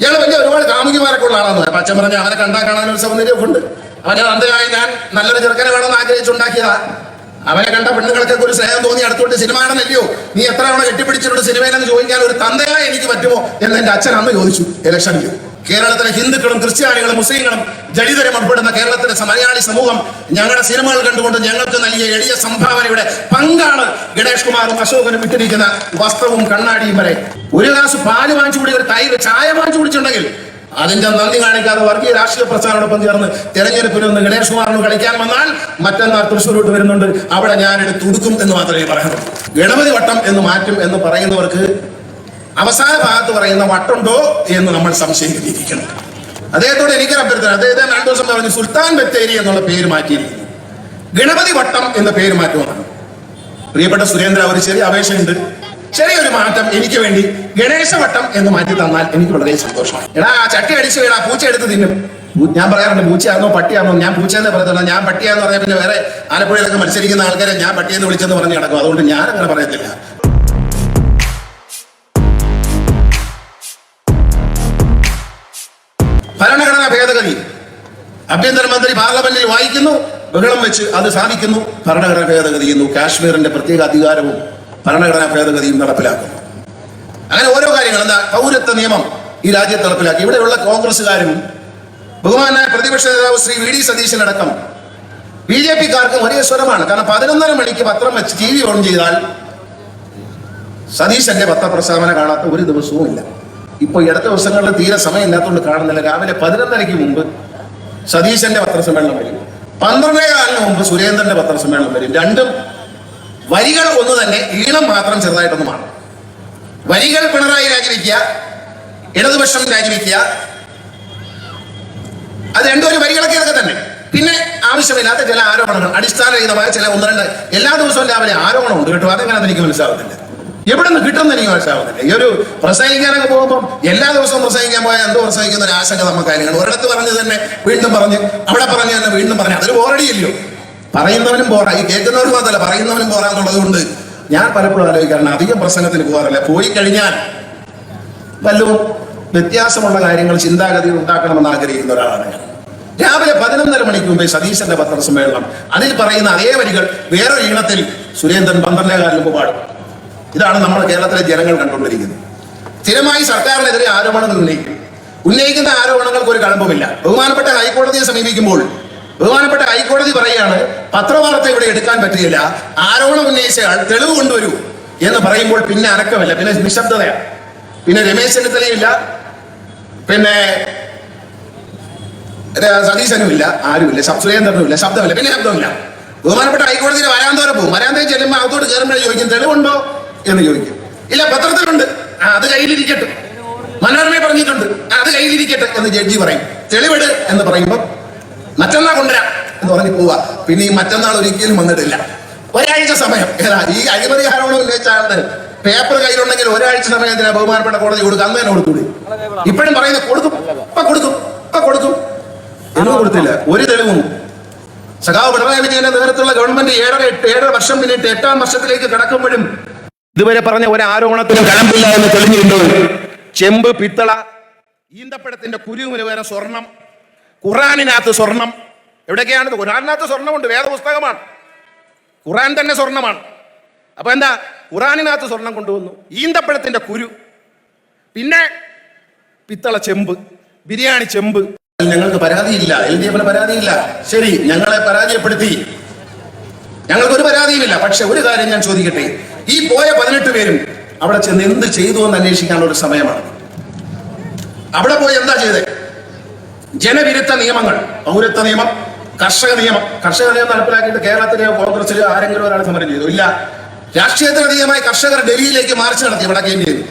ഇയാൾ വലിയ ഒരുപാട് കാമുകിമാരൊക്കെ ഉള്ള ആളാണ്. അപ്പൊ അച്ഛൻ പറഞ്ഞ അവനെ കണ്ടാൽ കാണാൻ ഒരു സൗന്ദര്യമൊക്കെ ഉണ്ട്. അവനെ അന്തയായി ഞാൻ നല്ലൊരു ചെറുക്കനെ വേണമെന്ന് ആഗ്രഹിച്ചുണ്ടാക്കിയതാ. അവനെ കണ്ട പെണ്ണുങ്ങൾക്ക് ഒരു സ്നേഹം തോന്നി അടുത്തോട്ട് സിനിമ ആണെന്നല്ലയോ നീ എത്ര തവണ കെട്ടിപ്പിടിച്ചിട്ടുണ്ട് സിനിമയിലെന്ന് ചോദിക്കാൻ ഒരു തന്തയായി എനിക്ക് പറ്റുമോ? എന്ന് എന്റെ അച്ഛൻ അന്ന് ചോദിച്ചു ഇലക്ഷനിൽ കേരളത്തിലെ ഹിന്ദുക്കളും ക്രിസ്ത്യാനികളും മുസ്ലിങ്ങളും ദളിതരും ഉൾപ്പെടുന്ന കേരളത്തിലെ മലയാളി സമൂഹം ഞങ്ങളുടെ സിനിമകൾ കണ്ടുകൊണ്ട് ഞങ്ങൾക്ക് നൽകിയ എളിയ സംഭാവനയുടെ പങ്കാണ് ഗണേഷ് കുമാറും അശോകനും ഇട്ടിരിക്കുന്ന വസ്ത്രവും കണ്ണാടിയും വരെ. ഒരു ഗ്ലാസ് പാൽ വാങ്ങിച്ചു കൂടി ഒരു തൈര് ചായ വാങ്ങിച്ചു കുടിച്ചിട്ടുണ്ടെങ്കിൽ അതിന്റെ നന്ദി കാണിക്കാതെ വർഗീയ രാഷ്ട്രീയ പ്രസ്ഥാനോടൊപ്പം ചേർന്ന് തെരഞ്ഞെടുപ്പിൽ ഒന്ന് ഗണേഷ് കുമാറിന് കളിക്കാൻ വന്നാൽ മറ്റന്നാൾ തൃശ്ശൂരോട്ട് വരുന്നുണ്ട്. അവിടെ ഞാൻ തുടുക്കും എന്ന് മാത്രമേ പറയുന്നു ഗണപതി വട്ടം എന്ന് മാറ്റും എന്ന് പറയുന്നവർക്ക് അവസാന ഭാഗത്ത് പറയുന്ന വട്ടുണ്ടോ എന്ന് നമ്മൾ സംശയിക്കുന്നു അദ്ദേഹത്തോട് എനിക്കൊരു അഭ്യർത്ഥന. അദ്ദേഹത്തെ രണ്ടു ദിവസം പറഞ്ഞു സുൽത്താൻ ബത്തേരി എന്നുള്ള പേര് മാറ്റിയിരിക്കുന്നു ഗണപതി വട്ടം എന്ന പേര് മാറ്റുമെന്നാണ് പ്രിയപ്പെട്ട സുരേന്ദ്ര ഒരു ചെറിയ അപേക്ഷയുണ്ട്. ചെറിയൊരു മാറ്റം എനിക്ക് വേണ്ടി ഗണേശ വട്ടം എന്ന് മാറ്റി തന്നാൽ എനിക്ക് വളരെ സന്തോഷമാണ്. എടാ ആ ചട്ടി അടിച്ചു വീടാ പൂച്ച എടുത്ത് തിന്നും. ഞാൻ പറയാറുണ്ട് പൂച്ചയാണോ പട്ടിയാണോ ഞാൻ പൂച്ചയെന്ന് പറയത്തില്ല ഞാൻ പട്ടിയാന്ന് പറഞ്ഞാൽ പിന്നെ വേറെ ആലപ്പുഴയിലൊക്കെ മത്സരിക്കുന്ന ആൾക്കാരെ ഞാൻ പട്ടിയെന്ന് വിളിച്ചെന്ന് പറഞ്ഞ് കിടക്കും അതുകൊണ്ട് ഞാൻ അങ്ങനെ പറയത്തില്ല. ആഭ്യന്തരമന്ത്രി പാർലമെന്റിൽ വായിക്കുന്നു ബഹളം വെച്ച് അത് സാധിക്കുന്നു ഭരണഘടനാ ഭേദഗതി ചെയ്യുന്നു കാശ്മീരിന്റെ പ്രത്യേക അധികാരവും ഭരണഘടനാ ഭേദഗതിയും നടപ്പിലാക്കുന്നു. അങ്ങനെ ഓരോ കാര്യങ്ങൾ എന്താ പൗരത്വ നിയമം ഈ രാജ്യത്ത് നടപ്പിലാക്കി. ഇവിടെയുള്ള കോൺഗ്രസ്സുകാരും ബഹുമാനായ പ്രതിപക്ഷ നേതാവ് ശ്രീ വി ഡി സതീശനടക്കം ബി ജെ പിക്കാർക്കും ഒരേ സ്വരമാണ്. കാരണം പതിനൊന്നര മണിക്ക് പത്രം വെച്ച് ടി വി ഓൺ ചെയ്താൽ സതീശന്റെ പത്രപ്രസ്താവന കാണാത്ത ഒരു ദിവസവും ഇല്ല ഇപ്പൊ ഇടത്ത ദിവസങ്ങളിൽ തീരെ സമയമില്ലാത്തതുകൊണ്ട് കാണുന്നില്ല. രാവിലെ പതിനൊന്നരയ്ക്ക് മുമ്പ് സതീശന്റെ പത്രസമ്മേളനം വരും. പന്ത്രണ്ടേ കാലിന് മുമ്പ് സുരേന്ദ്രന്റെ പത്രസമ്മേളനം വരും. രണ്ടും വരികൾ ഒന്ന് തന്നെ ഈണം മാത്രം ചെറുതായിട്ടൊന്ന് മാറും. വരികൾ പിണറായി രാജിവെക്കുക ഇടതുപക്ഷം രാജിവെക്കുക. അത് രണ്ടും ഒരു വരികളൊക്കെ ഇതൊക്കെ തന്നെ. പിന്നെ ആവശ്യമില്ലാത്ത ചില ആരോപണങ്ങൾ. അടിസ്ഥാനരഹിതമായ ചില ഒന്ന് രണ്ട് എല്ലാ ദിവസവും രാവിലെ ആരോപണമുണ്ട് കേട്ടോ. അതെങ്ങനെ എനിക്ക് മനസ്സിലാവുന്നില്ല എവിടെ നിന്ന് കിട്ടുന്ന എനിക്ക് മനസ്സിലാവുന്നില്ല ഈ ഒരു പ്രസംഗിക്കാനൊക്കെ പോകുമ്പോൾ എല്ലാ ദിവസവും പ്രസംഗിക്കാൻ പോയാൽ എന്തോ പ്രസംഗിക്കുന്ന ഒരു ആശങ്ക നമുക്ക് അതിനാണ് ഒരിടത്ത് പറഞ്ഞ് തന്നെ വീണ്ടും പറഞ്ഞ് അവിടെ പറഞ്ഞ് തന്നെ വീണ്ടും പറഞ്ഞ്. അതൊരു ബോറടിയല്ലോ പറയുന്നവനും പോരാ. ഈ കേൾക്കുന്നവരും മാത്രമല്ല പറയുന്നവനും പോറാന്നുള്ളത് കൊണ്ട് ഞാൻ പലപ്പോഴും ആലോചിക്കാറുണ്ട്. അധികം പ്രസംഗത്തിന് പോകാറില്ല. പോയി കഴിഞ്ഞാൽ വല്ലതും വ്യത്യാസമുള്ള കാര്യങ്ങൾ ചിന്താഗതികൾ ഉണ്ടാക്കണമെന്ന് ആഗ്രഹിക്കുന്ന ഒരാളാണ് ഞാൻ. രാവിലെ പതിനൊന്നര മണിക്ക് മുമ്പേ സതീശന്റെ പത്രസമ്മേളനം. അതിൽ പറയുന്ന അതേ വരികൾ വേറൊരു ഈണത്തിൽ സുരേന്ദ്രൻ പന്ത്രണ്ടേകാലിന് പാടും ഇതാണ് നമ്മുടെ കേരളത്തിലെ ജനങ്ങൾ കണ്ടുകൊണ്ടിരിക്കുന്നത്. സ്ഥിരമായി സർക്കാരിനെതിരെ ആരോപണങ്ങൾ ഉന്നയിക്കും. ഉന്നയിക്കുന്ന ആരോപണങ്ങൾക്ക് ഒരു കഴമ്പുമില്ല ബഹുമാനപ്പെട്ട ഹൈക്കോടതിയെ സമീപിക്കുമ്പോൾ ബഹുമാനപ്പെട്ട ഹൈക്കോടതി പറയുകയാണ് പത്രവാർത്ത ഇവിടെ എടുക്കാൻ പറ്റുകയില്ല ആരോപണം ഉന്നയിച്ചയാൾ തെളിവ് കൊണ്ടുവരൂ എന്ന് പറയുമ്പോൾ പിന്നെ അനക്കമില്ല. പിന്നെ നിശബ്ദതയാണ് പിന്നെ രമേശ് ചെന്നിത്തലയില്ല പിന്നെ സതീശനുമില്ല ആരുമില്ല സുരേന്ദ്രനുമില്ല ശബ്ദമില്ല. പിന്നെ ശബ്ദമില്ല. ബഹുമാനപ്പെട്ട ഹൈക്കോടതിയിൽ വരാന്തോരെ പോകും. വരാന്തയിൽ ചെല്ലുമ്പോൾ അകത്തോട്ട് കയറുമ്പോഴേ ചോദിക്കും തെളിവുണ്ടോ? എന്ന് ചോദിക്കും. ഇല്ല പത്രത്തിലുണ്ട്. അത് കയ്യിലിരിക്കട്ടെ. മനോരമ പറഞ്ഞിട്ടുണ്ട്. അത് കയ്യിലിരിക്കട്ടെ എന്ന് ജഡ്ജി പറയും. തെളിവെട് എന്ന് പറയുമ്പോൾ മറ്റന്നാൾ കൊണ്ടുവരാം എന്ന് പറഞ്ഞ് പോവുക. പിന്നെ ഈ മറ്റന്നാൾ ഒരിക്കലും വന്നിട്ടില്ല. ഒരാഴ്ച സമയം. ഏതാ ഈ അഴിമതി ആരോപണം ഉന്നയിച്ചാണ്ട് പേപ്പർ കയ്യിലുണ്ടെങ്കിൽ ഒരാഴ്ച സമയത്തിന് ബഹുമാനപ്പെട്ട കോടതി കൊടുക്കും അന്ന് തന്നെ കൊടുത്തൂടി ഇപ്പോഴും പറയുന്നത് കൊടുക്കും. ഇപ്പൊ കൊടുക്കും. ഇപ്പൊ കൊടുക്കും. ഒന്നും കൊടുത്തില്ല. ഒരു തെളിവും. സഖാവ് പിണറായി വിജയന്റെ നേതൃത്വമുള്ള ഗവൺമെന്റ് ഏഴര ഏഴര വർഷം പിന്നിട്ട് എട്ടാം വർഷത്തിലേക്ക് കടക്കുമ്പോഴും ഇതുവരെ പറഞ്ഞ ഒരു ആരോപണത്തിനും കഴമ്പില്ല എന്ന് തെളിഞ്ഞിട്ടുണ്ട്. ചെമ്പ് പിത്തള ഈന്തപ്പഴത്തിന്റെ കുരുവിന് വേറെ സ്വർണം ഖുറാനിനകത്ത് സ്വർണം. എവിടെയൊക്കെയാണ് ഖുറാനിനകത്ത് സ്വർണമുണ്ട് വേദപുസ്തകമാണ്. ഖുറാൻ തന്നെ സ്വർണമാണ് അപ്പൊ എന്താ? ഖുറാനിനകത്ത് സ്വർണം കൊണ്ടുവന്നു. ഈന്തപ്പഴത്തിന്റെ കുരു. പിന്നെ പിത്തള ചെമ്പ് ബിരിയാണി ചെമ്പ്. ഞങ്ങൾക്ക് പരാതിയില്ല. എൽ ഡി എഫിന് പരാതിയില്ല. ശരി ഞങ്ങളെ പരാജയപ്പെടുത്തി. ഞങ്ങൾക്ക് ഒരു പരാതിയുമില്ല. പക്ഷെ ഒരു കാര്യം ഞാൻ ചോദിക്കട്ടെ? ഈ പോയ പതിനെട്ട് പേരും അവിടെ ചെന്ന് എന്ത് ചെയ്തു എന്ന് അന്വേഷിക്കാനുള്ള ഒരു സമയമാണ്. അവിടെ പോയി എന്താ ചെയ്തേ? ജനവിരുദ്ധ നിയമങ്ങൾ പൗരത്വ നിയമം കർഷക നിയമം. കർഷക നിയമം നടപ്പിലാക്കിയിട്ട് കേരളത്തിലെ കോൺഗ്രസ് ആരെങ്കിലും ഒരാൾ സമരം ചെയ്തു. ഇല്ല. രാഷ്ട്രീയത്തിന് അധികമായി കർഷകർ ഡൽഹിയിലേക്ക് മാർച്ച് നടത്തി. വടക്കേ ഇന്ത്യയിൽ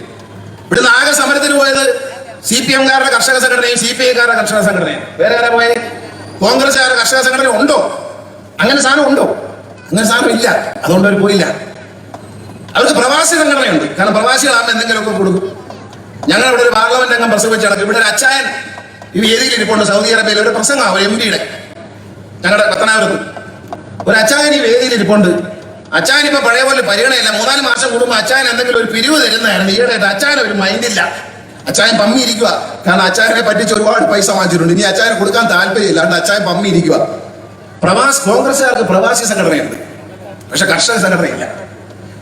ഇവിടുന്ന് ആകെ സമരത്തിന് പോയത് സി പി എംകാരുടെ കർഷക സംഘടനയും സി പി ഐക്കാരുടെ കർഷക സംഘടനയും. വേറെ ആരാ പോയത് കോൺഗ്രസ്സുകാരുടെ കർഷക സംഘടന ഉണ്ടോ? അങ്ങനെ സാധനം ഉണ്ടോ? അങ്ങനെ സാധനം ഇല്ല. അതുകൊണ്ട് അവർ പോയില്ല. അവർക്ക് പ്രവാസി സംഘടനയുണ്ട് കാരണം പ്രവാസികളാണ് എന്തെങ്കിലുമൊക്കെ കൊടുക്കും. ഞങ്ങൾ ഇവിടെ ഒരു പാർലമെന്റ് അംഗം പ്രസംഗിച്ച് നടക്കും. ഇവിടെ ഒരു അച്ചായൻ ഈ വേദിയിൽ ഇരിപ്പുണ്ട്. സൗദി അറേബ്യയിൽ ഒരു പ്രസംഗം ഒരു എം പിയുടെ. ഞങ്ങളുടെ പത്തനാപുരത്ത്. ഒരു അച്ചായൻ ഈ വേദിയിൽ ഇരിപ്പുണ്ട്. അച്ചായൻ ഇപ്പൊ പഴയ പോലെ പരിഗണനയില്ല. മൂന്നാൽ മാസം കൂടുമ്പോൾ അച്ചായൻ എന്തെങ്കിലും ഒരു പിരിവ് തരുന്നതാണ് ഈയിടെ അച്ചായൻ ഒരു മൈൻഡില്ല അച്ചായൻ പമ്മി ഇരിക്കുക കാരണം അച്ചായനെ പറ്റിച്ച് ഒരുപാട് പൈസ വാങ്ങിച്ചിട്ടുണ്ട്. ഇനി അച്ചായനെ കൊടുക്കാൻ താല്പര്യമില്ല. അതുകൊണ്ട് അച്ചായൻ പമ്മി ഇരിക്കുക പ്രവാസ് കോൺഗ്രസ്സുകാർക്ക് പ്രവാസി സംഘടനയുണ്ട്. പക്ഷെ കർഷക സംഘടനയില്ല.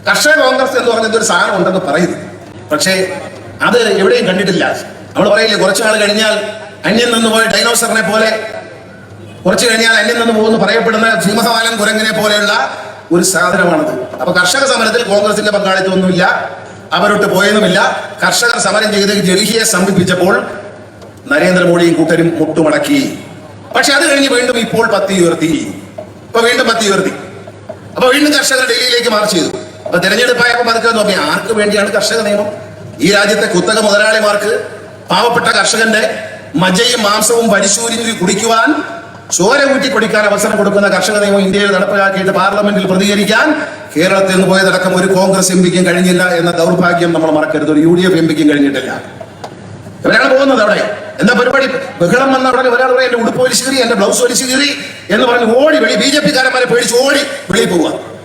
കർഷക കോൺഗ്രസ് എന്ന് പറഞ്ഞത് ഒരു സാധനം ഉണ്ടെന്ന് പറയുന്നു പക്ഷേ അത് എവിടെയും കണ്ടിട്ടില്ല. നമ്മൾ പറയില്ലേ കുറച്ചു നാൾ കഴിഞ്ഞാൽ അന്യം നിന്ന് പോയ ഡൈനോസറിനെ പോലെ കുറച്ചു കഴിഞ്ഞാൽ അന്യം നിന്ന് പോകുന്നു പറയപ്പെടുന്ന സിംഹവാലൻ കുരങ്ങിനെ പോലെയുള്ള ഒരു സാധനമാണത്. അപ്പൊ കർഷക സമരത്തിൽ കോൺഗ്രസിന്റെ പങ്കാളിത്തമൊന്നുമില്ല അവരൊട്ട് പോയതുമില്ല കർഷകർ സമരം ചെയ്ത് ഡൽഹിയെ സമീപിച്ചപ്പോൾ നരേന്ദ്രമോദിയും കൂട്ടരും മുട്ടുമടക്കി. പക്ഷെ അത് കഴിഞ്ഞ് വീണ്ടും ഇപ്പോൾ പത്തി ഉയർത്തി. ഇപ്പൊ വീണ്ടും പത്തി ഉയർത്തി. അപ്പൊ വീണ്ടും കർഷകർ ഡൽഹിയിലേക്ക് മാർച്ച് ചെയ്തു. അപ്പൊ തെരഞ്ഞെടുപ്പായപ്പോ പതുക്കെ നോക്കി. ആർക്ക് വേണ്ടിയാണ് കർഷക നിയമം? ഈ രാജ്യത്തെ കുത്തക മുതലാളിമാർക്ക് പാവപ്പെട്ട കർഷകന്റെ മജയും മാംസവും പരിശൂരിഞ്ഞ് കുടിക്കുവാൻ ചോര ഊറ്റി കുടിക്കാൻ അവസരം കൊടുക്കുന്ന കർഷക നിയമം ഇന്ത്യയിൽ നടപ്പിലാക്കിയിട്ട് പാർലമെന്റിൽ പ്രതികരിക്കാൻ കേരളത്തിൽ നിന്ന് പോയതടക്കം ഒരു കോൺഗ്രസ് എം പിക്കും കഴിഞ്ഞില്ല എന്ന ദൗർഭാഗ്യം നമ്മൾ മറക്കരുത്. ഒരു യു ഡി എഫ് എം പിക്കും കഴിഞ്ഞിട്ടില്ല. ഇവരാണ് പോകുന്നത് അവിടെ. എന്താ പരിപാടി? ബഹളം വന്ന ഉടനെ ഒരാൾ പറയും എന്റെ ഉടുപ്പ് വലിച്ചു കീറി എന്റെ ബ്ലൗസ് വലിച്ചു കീറി എന്ന് പറഞ്ഞ് ഓടി വെളി. ബി ജെ പി കാരന്മാരെ പേടിച്ച് ഓടി വെളിയിൽ പോവുക.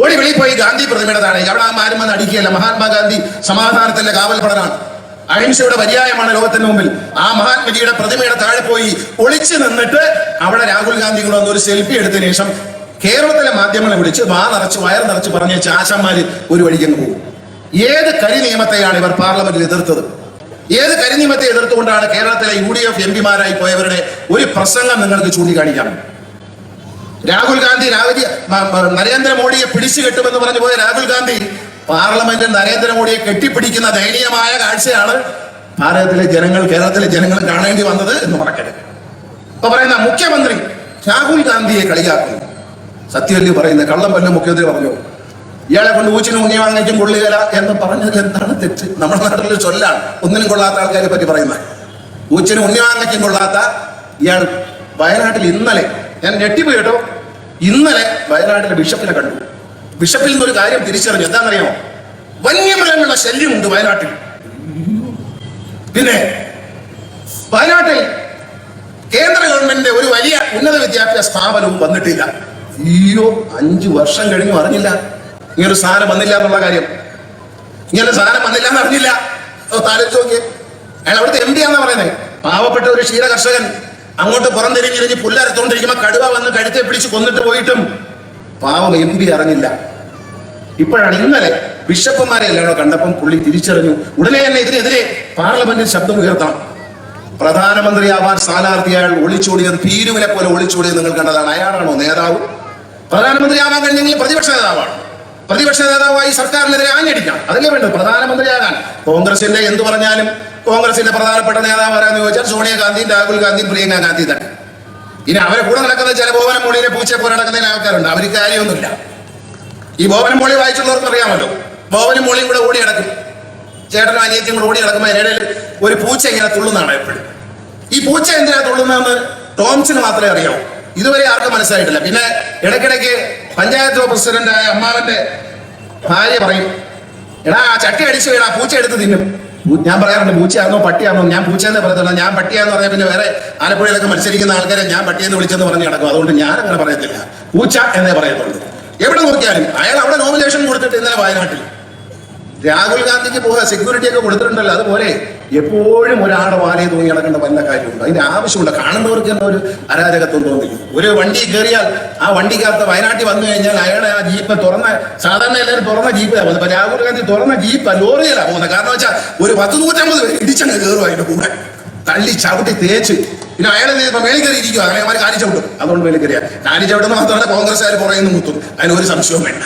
ഓടി വെളിയിൽ ഗാന്ധി പ്രതിമയുടെ താഴേക്ക് അവിടെ ആരും വന്ന് അടിക്കുകയല്ല. മഹാത്മാഗാന്ധി സമാധാനത്തിന്റെ കാവൽപ്പടനാണ് അഹിംസയുടെ പര്യായമാണ് ലോകത്തിന് മുമ്പിൽ. ആ മഹാത്മജിയുടെ പ്രതിമയുടെ താഴെ പോയി ഒളിച്ചു നിന്നിട്ട് അവിടെ രാഹുൽ ഗാന്ധി കൂടെ വന്ന് ഒരു സെൽഫി എടുത്തതിന് ശേഷം കേരളത്തിലെ മാധ്യമങ്ങളെ വിളിച്ച് വാ നിറച്ച് വയർ നിറച്ച് പറഞ്ഞ ചാശന്മാര് ഒരു വഴിക്കങ്ങ് പോകും. ഏത് കരി നിയമത്തെയാണ് ഇവർ പാർലമെന്റിൽ എതിർത്തത്? ഏത് കരി നിയമത്തെ എതിർത്തുകൊണ്ടാണ് കേരളത്തിലെ യു ഡി എഫ് എം പിമാരായി പോയവരുടെ ഒരു പ്രസംഗം നിങ്ങൾക്ക് ചൂണ്ടിക്കാണിക്കാം? രാഹുൽ ഗാന്ധി മ- നരേന്ദ്രമോദിയെ പിടിച്ചു കെട്ടുമെന്ന് പറഞ്ഞു പോയ രാഹുൽ ഗാന്ധി പാർലമെന്റിൽ നരേന്ദ്രമോദിയെ കെട്ടിപ്പിടിക്കുന്ന ദയനീയമായ കാഴ്ചയാണ് ഭാരതത്തിലെ ജനങ്ങൾ കേരളത്തിലെ ജനങ്ങൾ കാണേണ്ടി വന്നത് എന്ന് മറക്കരുത് ഇപ്പൊ പറയുന്ന മുഖ്യമന്ത്രി രാഹുൽ ഗാന്ധിയെ കളിയാക്കുന്നു. സത്യവല്ലി പറയുന്ന കള്ളം പല്ല മുഖ്യമന്ത്രി പറഞ്ഞു? ഇയാളെ കൊണ്ട് ഊച്ചിനും ഉണ്ണി വാങ്ങിക്കും കൊള്ളുകയില്ല എന്ന് പറഞ്ഞത് എന്താണ് തെറ്റ്? നമ്മുടെ നാട്ടിൽ ചൊല്ലാണ്. ഒന്നിനും കൊള്ളാത്ത ആൾക്കാരെ പറ്റി പറയുന്നത്. ഊച്ചിനും ഉണ്ണി വാങ്ങിക്കും കൊള്ളാത്ത ഇയാൾ വയനാട്ടിൽ ഇന്നലെ ഞാൻ ഞെട്ടിപ്പോയി കേട്ടോ. ഇന്നലെ വയനാട്ടിലെ ബിഷപ്പിനെ കണ്ടു. ബിഷപ്പിൽ നിന്നൊരു കാര്യം തിരിച്ചറിഞ്ഞു. എന്താണെന്നറിയാമോ? വന്യമൃഗങ്ങളുടെ ശല്യമുണ്ട് വയനാട്ടിൽ. പിന്നെ വയനാട്ടിൽ കേന്ദ്ര ഗവൺമെന്റിന്റെ ഒരു വലിയ ഉന്നത വിദ്യാഭ്യാസ സ്ഥാപനവും വന്നിട്ടില്ല. അയ്യോ അഞ്ചു വർഷം കഴിഞ്ഞു അറിഞ്ഞില്ല. ഇങ്ങനൊരു സാധനം വന്നില്ല എന്നുള്ള കാര്യം. ഇങ്ങനെ സാധനം വന്നില്ല എന്ന് അറിഞ്ഞില്ല. അയാൾ അവിടുത്തെ എം ഡി ആണെന്നാ പറയുന്നത് പാവപ്പെട്ട ഒരു ക്ഷീര കർഷകൻ അങ്ങോട്ട് പുറംതിരിഞ്ഞിരിഞ്ഞ് പുല്ലരത്തോണ്ടിരിക്കുമ്പോ കടുവ വന്ന് കഴുത്തെ പിടിച്ച് കൊന്നിട്ട് പോയിട്ടും പാവം എം പി അറിഞ്ഞില്ല. ഇപ്പോഴാണ് ഇന്നലെ ബിഷപ്പുമാരെ എല്ലാവരും കണ്ടപ്പം പുള്ളി തിരിച്ചറിഞ്ഞു. ഉടനെ തന്നെ ഇതിനെതിരെ പാർലമെന്റിൽ ശബ്ദം ഉയർത്തണം പ്രധാനമന്ത്രി ആവാൻ അയാൾ ഒളിച്ചോടിയത് പീരുവിനെ പോലെ ഒളിച്ചോടിയത് നിങ്ങൾ കണ്ടതാണ്. അയാളാണോ നേതാവ്? പ്രധാനമന്ത്രിയാവാൻ കഴിഞ്ഞെങ്കിൽ പ്രതിപക്ഷ നേതാവാണ്. പ്രതിപക്ഷ നേതാവായി സർക്കാരിനെതിരെ ആഞ്ഞടിക്കണം അതല്ലേ വേണ്ടത്? പ്രധാനമന്ത്രിയാകാൻ കോൺഗ്രസിന്റെ എന്ത് പറഞ്ഞാലും കോൺഗ്രസിന്റെ പ്രധാനപ്പെട്ട നേതാവ് ആരാന്ന് ചോദിച്ചാൽ സോണിയാഗാന്ധിയും രാഹുൽ ഗാന്ധി പ്രിയങ്ക ഗാന്ധി തന്നെ. ഇനി അവരെ കൂടെ നടക്കുന്ന ചില ബോവനം മോളിയിലെ പൂച്ചയെ പോലെ നടക്കുന്ന ആൾക്കാരുണ്ട്. അവർക്ക് കാര്യമൊന്നുമില്ല. ഈ ബോവനം മോളി വായിച്ചുള്ളവർക്ക് അറിയാമല്ലോ. ബോവനും മോളിയും കൂടെ ഓടി നടക്കും. ചേട്ടനും അനിയത്തിയും കൂടെ ഓടി നടക്കുമ്പോൾ അതിനിടയിൽ ഒരു പൂച്ച ഇങ്ങനെ തുള്ളുന്നതാണ് എപ്പോഴും. ഈ പൂച്ച എന്തിനാ തുള്ളുന്നതെന്ന് ടോംസിന് മാത്രമേ അറിയാവൂ. ഇതുവരെ ആർക്കും മനസ്സിലായിട്ടില്ല. പിന്നെ ഇടയ്ക്കിടയ്ക്ക് പഞ്ചായത്ത് പ്രസിഡന്റായ അമ്മാവന്റെ ഭാര്യ പറയും എടാ ചട്ടി അടിച്ചു വീടാ പൂച്ച എടുത്ത് തിന്നും. ഞാൻ പറയാറുണ്ട് പൂച്ചയാണോ പട്ടിയാണോ? ഞാൻ പൂച്ചയെന്നേ പറയത്തുള്ളൂ. ഞാൻ പട്ടിയാന്ന് പറഞ്ഞാൽ പിന്നെ വേറെ ആലപ്പുഴയിലൊക്കെ മത്സരിക്കുന്ന ആൾക്കാരെ ഞാൻ പട്ടിയെന്ന് വിളിച്ചെന്ന് പറഞ്ഞ് നടക്കും. അതുകൊണ്ട് ഞാൻ അങ്ങനെ പറയത്തില്ല. പൂച്ച എന്നേ പറയത്തുള്ളൂ. എവിടെ നോക്കിയാലും അയാൾ അവിടെ നോമിനേഷൻ കൊടുത്തിട്ട് ഇന്നലെ വയനാട്ടിൽ. രാഹുൽ ഗാന്ധിക്ക് പോകാൻ സെക്യൂരിറ്റി ഒക്കെ കൊടുത്തിട്ടുണ്ടല്ലോ അതുപോലെ എപ്പോഴും ഒരാളുടെ വാലയെ തൂങ്ങി നടക്കേണ്ട വല്ല കാര്യമുണ്ട്. അതിന്റെ ആവശ്യമുണ്ട്. കാണുന്നവർക്ക് തന്നെ ഒരു അരാജകത്വം തോന്നില്ല ഒരു വണ്ടി കയറിയാൽ ആ വണ്ടിക്കകത്ത് വയനാട്ടിൽ വന്നു കഴിഞ്ഞാൽ അയാളെ ആ ജീപ്പ് തുറന്ന സാധാരണ എല്ലാവരും തുറന്ന ജീപ്പിലാണ് പോകുന്നത്. രാഹുൽ ഗാന്ധി തുറന്ന ജീപ്പ് ലോറിയിലാണ് പോകുന്നത്. കാരണം വെച്ചാൽ ഒരു പത്ത് നൂറ്റമ്പത് പേര് ഇടിച്ചങ്ങ് കയറും അതിന്റെ കൂടെ. തള്ളി ചവിട്ടി തേച്ച്. പിന്നെ ഇപ്പൊ മേളിൽ കയറി ഇരിക്കുക അങ്ങനെ അവന്മാർ കാലി അതുകൊണ്ട് മേളിൽ കയറിയാൽ കാലിച്ചവിടുന്ന മാത്രമല്ല കോൺഗ്രസ്സുകാർ നിന്ന് മുത്തും. അതിനൊരു സംശയവും വേണ്ട.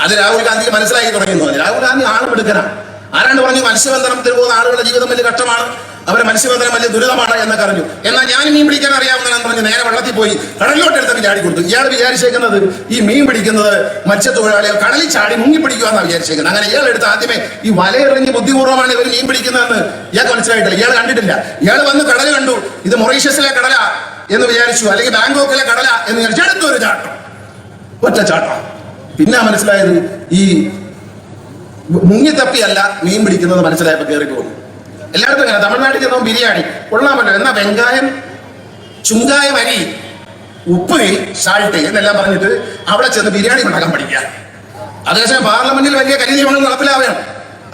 അത് രാഹുൽ ഗാന്ധിക്ക് മനസ്സിലാക്കി തുടങ്ങിയെന്ന് പറഞ്ഞു. രാഹുൽ ഗാന്ധി ആളും എടുക്കണം ആരാണ്ട് പറഞ്ഞു മത്സ്യബന്ധനത്തിൽ പോകുന്ന ആളുകളുടെ ജീവിതം വലിയ കഷ്ടമാണ്. അവരെ മത്സ്യബന്ധനം വലിയ ദുരിതമാണ് എന്നൊക്കെ അറിഞ്ഞു എന്നാൽ ഞാൻ മീൻ പിടിക്കാൻ അറിയാവുന്നതെന്ന് പറഞ്ഞു. നേരെ വെള്ളത്തിൽ പോയി കടലിലോട്ട് എടുത്തൊക്കെ ചാടി കൊടുത്തു ഇയാൾ വിചാരിച്ചേക്കുന്നത് ഈ മീൻ പിടിക്കുന്നത് മത്സ്യത്തൊഴിലാളികൾ കടലിൽ ചാടി മുങ്ങി പിടിക്കുവാന്നാണ് വിചാരിച്ചേക്കുന്നത്. അങ്ങനെ ഇയാൾ എടുത്ത് ആദ്യമേ ഈ വലയെറിഞ്ഞ് ബുദ്ധിപൂർവമാണ് ഇവർ മീൻ പിടിക്കുന്നതെന്ന് ഇയാൾക്ക് മനസ്സിലായിട്ടില്ല. ഇയാൾ കണ്ടിട്ടില്ല. ഇയാൾ വന്ന് കടൽ കണ്ടു. ഇത് മൊറീഷ്യസിലെ കടല എന്ന് വിചാരിച്ചു. അല്ലെങ്കിൽ ബാങ്കോക്കിലെ കടല എന്ന് വിചാരിച്ചു. അടുത്തൊരു ചാട്ടം. ഒറ്റ ചാട്ടം. പിന്നെ മനസ്സിലായത് ഈ മുങ്ങിത്തപ്പിയല്ല മീൻ പിടിക്കുന്നത് മനസ്സിലായപ്പോ കയറി പോകുന്നു എല്ലായിടത്തും ഇങ്ങനെ തമിഴ്നാട്ടിൽ ചെന്നോ ബിരിയാണി. കൊള്ളാമല്ലോ എന്നാ വെങ്കായം ചുങ്കായം അരി ഉപ്പ് സാൾട്ട് എന്നെല്ലാം പറഞ്ഞിട്ട് അവിടെ ചെന്ന് ബിരിയാണി ഉണ്ടാക്കാൻ പഠിക്കുക. അതേസമയം പാർലമെന്റിൽ വലിയ കരി നിയമങ്ങൾ നടപ്പിലാവുകയാണ്.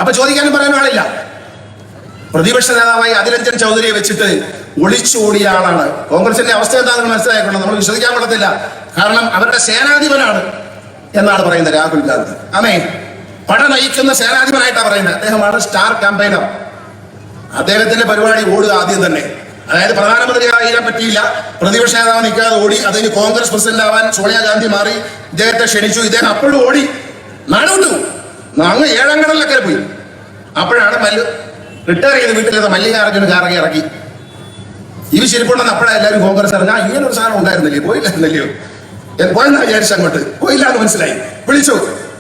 അപ്പൊ ചോദിക്കാനും പറയാനും ആളില്ല. പ്രതിപക്ഷ നേതാവായി അതിരഞ്ജൻ ചൗധരിയെ വെച്ചിട്ട് ഒളിച്ചോടിയ ആളാണ്. കോൺഗ്രസിന്റെ അവസ്ഥ എന്താണെന്ന് മനസ്സിലായിക്കൊണ്ട് നമ്മൾ വിശ്വസിക്കാൻ പറ്റത്തില്ല കാരണം അവരുടെ സേനാധിപനാണ് എന്നാണ് പറയുന്നത് രാഹുൽ ഗാന്ധി. ആമേ പട നയിക്കുന്ന സേനാധിപനായിട്ടാണ് പറയുന്നത്. അദ്ദേഹമാണ് സ്റ്റാർ ക്യാമ്പയിനർ അദ്ദേഹത്തിന്റെ പരിപാടി ഓടുക ആദ്യം തന്നെ. അതായത് പ്രധാനമന്ത്രിയാകാൻ പറ്റിയില്ല. പ്രതിപക്ഷ നേതാവ് നിൽക്കാതെ ഓടി അതിന് കോൺഗ്രസ് പ്രസിഡന്റ് ആവാൻ സോണിയാഗാന്ധി മാറി ഇദ്ദേഹത്തെ ക്ഷണിച്ചു. ഇദ്ദേഹം അപ്പോഴും ഓടി. നാടുവിട്ടു അങ്ങ് ഏഴാം കടലിലൊക്കെ പോയി. അപ്പോഴാണ് മല്ലു റിട്ടയർ ചെയ്ത് വീട്ടിലെത്ത മല്ലികാർജുന കാറങ്ങി ഇറക്കി ഇവ ശരിപ്പുണ്ടെന്ന് അപ്പോഴാണ് എല്ലാവരും കോൺഗ്രസ് ഇങ്ങനെ ഒരു സാധനം ഉണ്ടായിരുന്നില്ലേ? പോയില്ലായിരുന്നല്ലയോ? പോയെന്നാ വിചാരിച്ചു അങ്ങോട്ട്. പോയില്ലാന്ന് മനസ്സിലായി. വിളിച്ചു.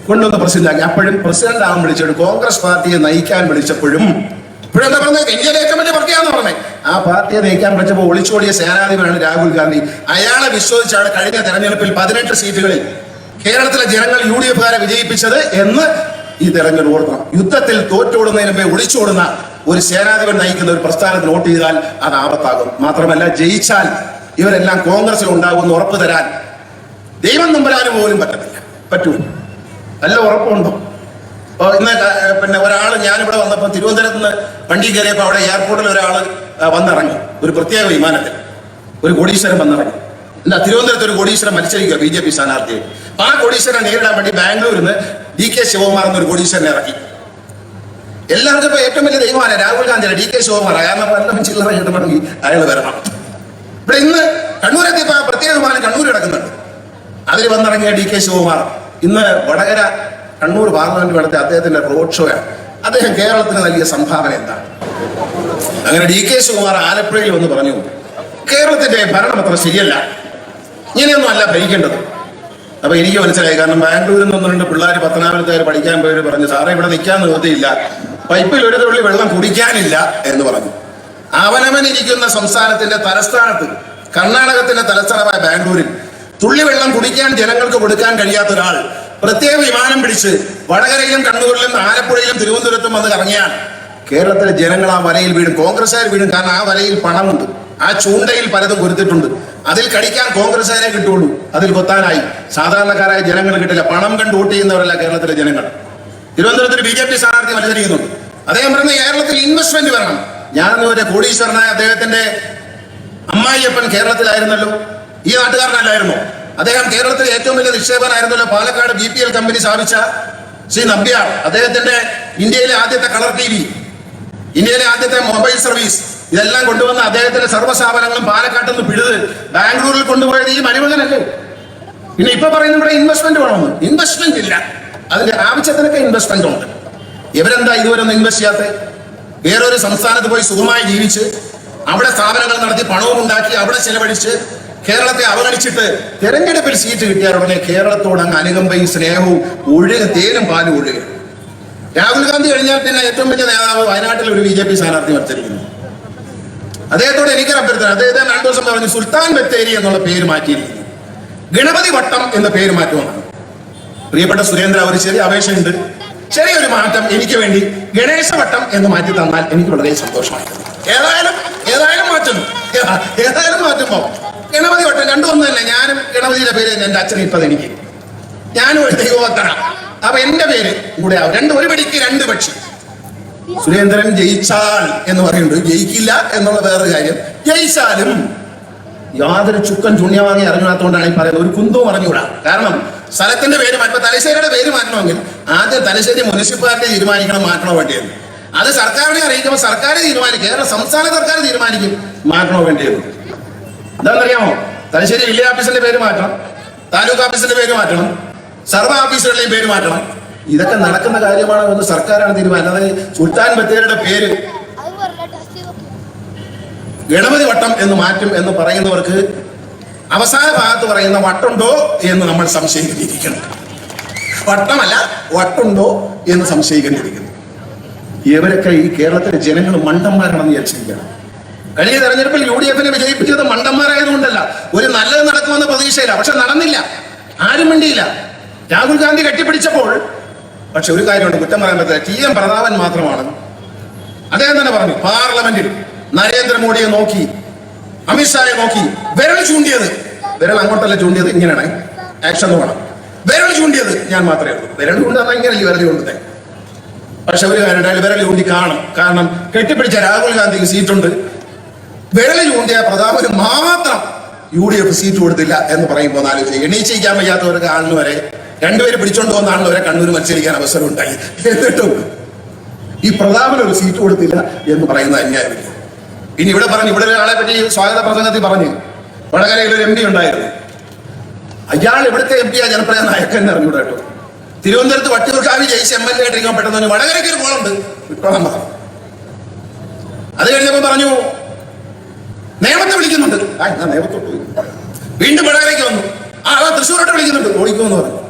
കൊണ്ടുവന്ന പ്രസിഡന്റ് അപ്പോഴും പ്രസിഡന്റ് ആവാൻ വിളിച്ചോട് കോൺഗ്രസ് പാർട്ടിയെ നയിക്കാൻ വിളിച്ചപ്പോഴും ഇപ്പോഴും എന്താ പറഞ്ഞത് ഇന്ത്യയിലെ ഏറ്റവും വലിയ പാർട്ടിയാന്ന് പറഞ്ഞത് ആ പാർട്ടിയെ നയിക്കാൻ വിളിച്ചപ്പോൾ ഒളിച്ചോടിയ സേനാധിപനാണ് രാഹുൽ ഗാന്ധി. അയാളെ വിശ്വസിച്ചാണ് കഴിഞ്ഞ തെരഞ്ഞെടുപ്പിൽ പതിനെട്ട് സീറ്റുകളിൽ കേരളത്തിലെ ജനങ്ങൾ യു ഡി എഫുകാരെ വിജയിപ്പിച്ചത് എന്ന് ഈ തെരഞ്ഞെടുപ്പ് ഓർക്കണം. യുദ്ധത്തിൽ തോറ്റോടുന്നതിന് മുമ്പേ ഒളിച്ചോടുന്ന ഒരു സേനാധിപൻ നയിക്കുന്ന ഒരു പ്രസ്ഥാനത്തിന് വോട്ട് ചെയ്താൽ അത് ആപത്താകും. മാത്രമല്ല ജയിച്ചാൽ ഇവരെല്ലാം കോൺഗ്രസിൽ ഉണ്ടാകുമെന്ന് ഉറപ്പ് തരാൻ ദൈവം നമ്പരാനും പോലും പറ്റത്തില്ല. പറ്റൂ. നല്ല ഉറപ്പുണ്ടോ. അപ്പോൾ ഇന്ന് പിന്നെ ഒരാൾ ഞാനിവിടെ വന്നപ്പോൾ തിരുവനന്തപുരത്ത് നിന്ന് വണ്ടി കയറിയപ്പോൾ അവിടെ എയർപോർട്ടിൽ ഒരാൾ വന്നിറങ്ങി. ഒരു പ്രത്യേക വിമാനത്തിൽ. ഒരു കോടീശ്വരൻ വന്നിറങ്ങി. അല്ല തിരുവനന്തപുരത്ത് ഒരു കോടീശ്വരൻ മത്സരിക്കുക ബി ജെ പി സ്ഥാനാർത്ഥിയെ ആ കോടീശ്വരനെ നേരിടാൻ വേണ്ടി ബാംഗ്ലൂരിൽ നിന്ന് ഡി കെ ശിവകുമാർ എന്നൊരു കോടീശ്വരനെ ഇറക്കി. എല്ലാവർക്കും ഇപ്പൊ ഏറ്റവും വലിയ ദൈവമാണ് രാഹുൽ ഗാന്ധി ഡി കെ ശിവകുമാർ കാരണം വല്ലതും ചില്ലറ കിട്ടണമെങ്കിൽ അയാൾ വരണം. ഇവിടെ ഇന്ന് കണ്ണൂരത്തെ പ്രത്യേക വിമാനം കണ്ണൂർ കിടക്കുന്നുണ്ട്. അതിൽ വന്നിറങ്ങിയ ഡി കെ ശിവകുമാർ. ഇന്ന് വടകര കണ്ണൂർ പാർലമെന്റ് നടത്തിയ അദ്ദേഹത്തിന്റെ റോഡ് ഷോയാണ് അദ്ദേഹം കേരളത്തിന് നൽകിയ സംഭാവന എന്താണ്? അങ്ങനെ ഡി കെ ശിവകുമാർ ആലപ്പുഴയിൽ വന്ന് പറഞ്ഞു കേരളത്തിന്റെ ഭരണം അത്ര ശരിയല്ല. ഇങ്ങനെയൊന്നും അല്ല ഭരിക്കേണ്ടത്. അപ്പൊ എനിക്ക് മനസ്സിലായി കാരണം ബാംഗ്ലൂരിൽ നിന്ന് രണ്ട് പിള്ളേർ പത്തനാപുരത്തുകാർ പഠിക്കാൻ പോയി പറഞ്ഞു സാറേ ഇവിടെ നിൽക്കാൻ നിവൃത്തിയില്ല. പൈപ്പിൽ ഒരു തുള്ളി വെള്ളം കുടിക്കാനില്ല എന്ന് പറഞ്ഞു. അവനവൻ ഇരിക്കുന്ന സംസ്ഥാനത്തിന്റെ തലസ്ഥാനത്ത് കർണാടകത്തിന്റെ തലസ്ഥാനമായ ബാംഗ്ലൂരിൽ തുള്ളി വെള്ളം കുടിക്കാൻ ജനങ്ങൾക്ക് കൊടുക്കാൻ കഴിയാത്ത ഒരാൾ പ്രത്യേക വിമാനം പിടിച്ച് വടകരയിലും കണ്ണൂരിലും ആലപ്പുഴയിലും തിരുവനന്തപുരത്തും വന്ന് കറങ്ങിയാൽ കേരളത്തിലെ ജനങ്ങൾ ആ വലയിൽ വീഴും. കോൺഗ്രസ്സുകാർ വീഴും. കാരണം ആ വലയിൽ പണമുണ്ട്. ആ ചൂണ്ടയിൽ പലതും കൊടുത്തിട്ടുണ്ട്. അതിൽ കടിക്കാൻ കോൺഗ്രസ്സുകാരെ കിട്ടുള്ളൂ അതിൽ കൊത്താനായി. സാധാരണക്കാരായ ജനങ്ങൾ കിട്ടില്ല. പണം കണ്ട് വോട്ട് ചെയ്യുന്നവരല്ല കേരളത്തിലെ ജനങ്ങൾ. തിരുവനന്തപുരത്ത് ബി ജെ പി സ്ഥാനാർത്ഥി മത്സരിക്കുന്നുണ്ട്. അദ്ദേഹം പറയുന്ന കേരളത്തിൽ ഇൻവെസ്റ്റ്മെന്റ് വരണം. ഞാനെന്ന് പറഞ്ഞ കോടീശ്വരനായ അദ്ദേഹത്തിന്റെ അമ്മായിയപ്പൻ കേരളത്തിലായിരുന്നല്ലോ. ഈ നാട്ടുകാരനല്ലായിരുന്നോ? അദ്ദേഹം കേരളത്തിലെ ഏറ്റവും വലിയ നിക്ഷേപനായിരുന്നല്ലോ Palakkad B P L company സ്ഥാപിച്ച ശ്രീ നമ്പ്യാർ. അദ്ദേഹത്തിന്റെ ഇന്ത്യയിലെ ആദ്യത്തെ കളർ ടി വി ഇന്ത്യയിലെ ആദ്യത്തെ മൊബൈൽ സർവീസ് ഇതെല്ലാം കൊണ്ടുവന്ന അദ്ദേഹത്തിന്റെ സർവസ്ഥാപനങ്ങളും പാലക്കാട്ട് നിന്ന് പിഴുത് ബാംഗ്ലൂരിൽ കൊണ്ടുപോയത് ഈ മരുമകനല്ലേ? പിന്നെ ഇപ്പൊ പറയുന്ന ഇവിടെ ഇൻവെസ്റ്റ്മെന്റ് വേണമെന്ന്. ഇൻവെസ്റ്റ്മെന്റ് ഇല്ല. അതിന്റെ ആവശ്യത്തിനൊക്കെ ഇൻവെസ്റ്റ്മെന്റ് ഉണ്ട്. ഇവരെന്താ ഇതുവരെ ഒന്നും ഇൻവെസ്റ്റ് ചെയ്യാത്ത? വേറൊരു സംസ്ഥാനത്ത് പോയി സുഖമായി ജീവിച്ച് അവിടെ സ്ഥാപനങ്ങൾ നടത്തി പണവും ഉണ്ടാക്കി അവിടെ ചെലവഴിച്ച് കേരളത്തെ അവഗണിച്ചിട്ട് തെരഞ്ഞെടുപ്പിൽ സീറ്റ് കിട്ടിയാൽ ഉടനെ കേരളത്തോട് അങ്ങ് അനുകമ്പയും സ്നേഹവും ഒഴുക തേനും പാലും ഒഴുക. രാഹുൽ ഗാന്ധി കഴിഞ്ഞാൽ പിന്നെ ഏറ്റവും വലിയ നേതാവ് വയനാട്ടിൽ ഒരു ബി ജെ പി സ്ഥാനാർത്ഥി മത്സരിക്കുന്നു. അദ്ദേഹത്തോട് എനിക്ക് അഭ്യർത്ഥന. അദ്ദേഹത്തെ രണ്ടു ദിവസം പറഞ്ഞു സുൽത്താൻ ബത്തേരി എന്നുള്ള പേര് മാറ്റിയിരിക്കുന്നു. ഗണപതി വട്ടം എന്ന പേര് മാറ്റുമെന്നാണ് പ്രിയപ്പെട്ട സുരേന്ദ്ര ഒരു ചെറിയ അപേക്ഷയുണ്ട്. ചെറിയൊരു മാറ്റം എനിക്ക് വേണ്ടി ഗണേശ വട്ടം എന്ന് മാറ്റി തന്നാൽ എനിക്ക് വളരെ സന്തോഷമായിരുന്നു ഏതായാലും ഏതായാലും മാറ്റുന്നു. ഏതാ- ഏതായാലും മാറ്റുമ്പോ ഗണപതി വട്ടം രണ്ടും ഞാനും ഗണപതിയുടെ പേര് തന്നെ എന്റെ അച്ഛൻ ഇപ്പം എനിക്ക്. ഞാനും ഒരു ദൈവോത്തര അപ്പൊ എന്റെ പേര് കൂടെ ആവും. രണ്ട് ഒരു പിടിക്ക് രണ്ട് പക്ഷി. സുരേന്ദ്രൻ ജയിച്ചാൽ എന്ന് പറയുന്നുണ്ട്. ജയിക്കില്ല എന്നുള്ള വേറൊരു കാര്യം. ജയിച്ചാലും യാതൊരു ചുക്കൻ ചുണ്യവാങ്ങി അറിഞ്ഞാത്തോണ്ടാണ് ഈ പറയുന്നത്. ഒരു കുന്തവും അറിഞ്ഞുകൂടാ. കാരണം സ്ഥലത്തിന്റെ പേര് മാറ്റുമ്പോ തലശ്ശേരിയുടെ പേര് മാറ്റണമെങ്കിൽ ആദ്യം തലശ്ശേരി മുനിസിപ്പാലിറ്റി തീരുമാനിക്കണം മാറ്റണോ വേണ്ടിയെന്ന് അത് സർക്കാരിനെ അറിയിക്കുമ്പോൾ സർക്കാർ തീരുമാനിക്കും. കേരള സംസ്ഥാന സർക്കാർ തീരുമാനിക്കും മാറ്റണോ വേണ്ടിയെന്ന് എന്താണെന്നറിയാമോ? തലശ്ശേരി വില്ലേജ് ഓഫീസിന്റെ പേര് മാറ്റണം. താലൂക്ക് ഓഫീസിന്റെ പേര് മാറ്റണം. സർവ ഓഫീസുകളുടെയും പേര് മാറ്റണം. ഇതൊക്കെ നടക്കുന്ന കാര്യമാണോ എന്ന് സർക്കാരാണ് തീരുമാനം. അതായത് സുൽത്താൻ ബത്തേരിയുടെ പേര് ഗണപതി വട്ടം എന്ന് മാറ്റും എന്ന് പറയുന്നവർക്ക് അവസാന ഭാഗത്ത് പറയുന്ന വട്ടുണ്ടോ എന്ന് നമ്മൾ സംശയിക്കേണ്ടിയിരിക്കുന്നു. വട്ടമല്ല വട്ടുണ്ടോ എന്ന് സംശയിക്കേണ്ടിയിരിക്കുന്നു. ഇവരൊക്കെ ഈ കേരളത്തിലെ ജനങ്ങൾ മണ്ടന്മാരാണെന്ന് വിചാരിച്ചിരിക്കുകയാണ്. കഴിഞ്ഞ തെരഞ്ഞെടുപ്പിൽ യു ഡി എഫിനെ വിജയിപ്പിച്ചത് മണ്ടന്മാരായതുകൊണ്ടല്ല. ഒരു നല്ലത് നടക്കുമെന്ന പ്രതീക്ഷയില്ല. പക്ഷെ നടന്നില്ല. ആരും മിണ്ടിയില്ല. രാഹുൽ ഗാന്ധി കെട്ടിപ്പിടിച്ചപ്പോൾ പക്ഷെ ഒരു കാര്യമുണ്ട് കുറ്റം പറയാൻ പറ്റില്ല. ടി എം പ്രതാപൻ മാത്രമാണ്. അദ്ദേഹം തന്നെ പറഞ്ഞു പാർലമെന്റിൽ നരേന്ദ്രമോദിയെ നോക്കി അമിത്ഷായെ നോക്കി വിരൽ ചൂണ്ടിയത്. വിരൽ അങ്ങോട്ടല്ല ചൂണ്ടിയത്? ഇങ്ങനെയാണ്. ആക്ഷൻ വേണം. വിരൽ ചൂണ്ടിയത് ഞാൻ മാത്രമേ ഉള്ളൂ. വിരൽ ചൂണ്ടാ ഇങ്ങനെയല്ലേ വിരൽ ചൂണ്ടത്തെ പക്ഷെ ഒരു കാര്യം വിരൽ ചൂണ്ടി കാണും. കാരണം കെട്ടിപ്പിടിച്ച രാഹുൽ ഗാന്ധിക്ക് സീറ്റുണ്ട്. വിരൽ ചൂണ്ടിയ പ്രതാപന് മാത്രം യു ഡി എഫ് സീറ്റ് കൊടുത്തില്ല എന്ന് പറയുമ്പോൾ ആലോചിച്ച് എണീച്ചിരിക്കാൻ വയ്യാത്തവർക്ക് ആളിന് വരെ രണ്ടുപേര് പിടിച്ചോണ്ട് പോകുന്ന ആളിന് വരെ കണ്ണൂർ മത്സരിക്കാൻ അവസരം ഉണ്ടായി എന്നിട്ടും ഈ പ്രതാപന് ഒരു സീറ്റ് കൊടുത്തില്ല എന്ന് പറയുന്നത് അന്യായമില്ല. ഇനി ഇവിടെ പറഞ്ഞു ഇവിടെ ഒരാളെ പറ്റി സ്വാഗത പ്രസംഗത്തിൽ പറഞ്ഞു വടകരയിൽ ഒരു എം പി ഉണ്ടായിരുന്നു. അയാൾ ഇവിടുത്തെ എം പി ആ ജനപ്രിയ നായകൻ അറിഞ്ഞൂടെ കേട്ടോ. തിരുവനന്തപുരത്ത് വട്ടിയൂർക്കാവി ജയിച്ച് എം എൽ എ ആയിട്ടിരിക്കാൻ പെട്ടെന്ന് വടകരയ്ക്ക് ഒരു കോളുണ്ട് പറഞ്ഞു. അത് കഴിഞ്ഞപ്പോ പറഞ്ഞു നേമത്തെ വിളിക്കുന്നുണ്ട്. ആ വീണ്ടും വടകരയ്ക്ക് വന്നു. ആ അതാ തൃശ്ശൂരോട്ട് വിളിക്കുന്നുണ്ട്. ഓടിക്കുമെന്ന് പറഞ്ഞു.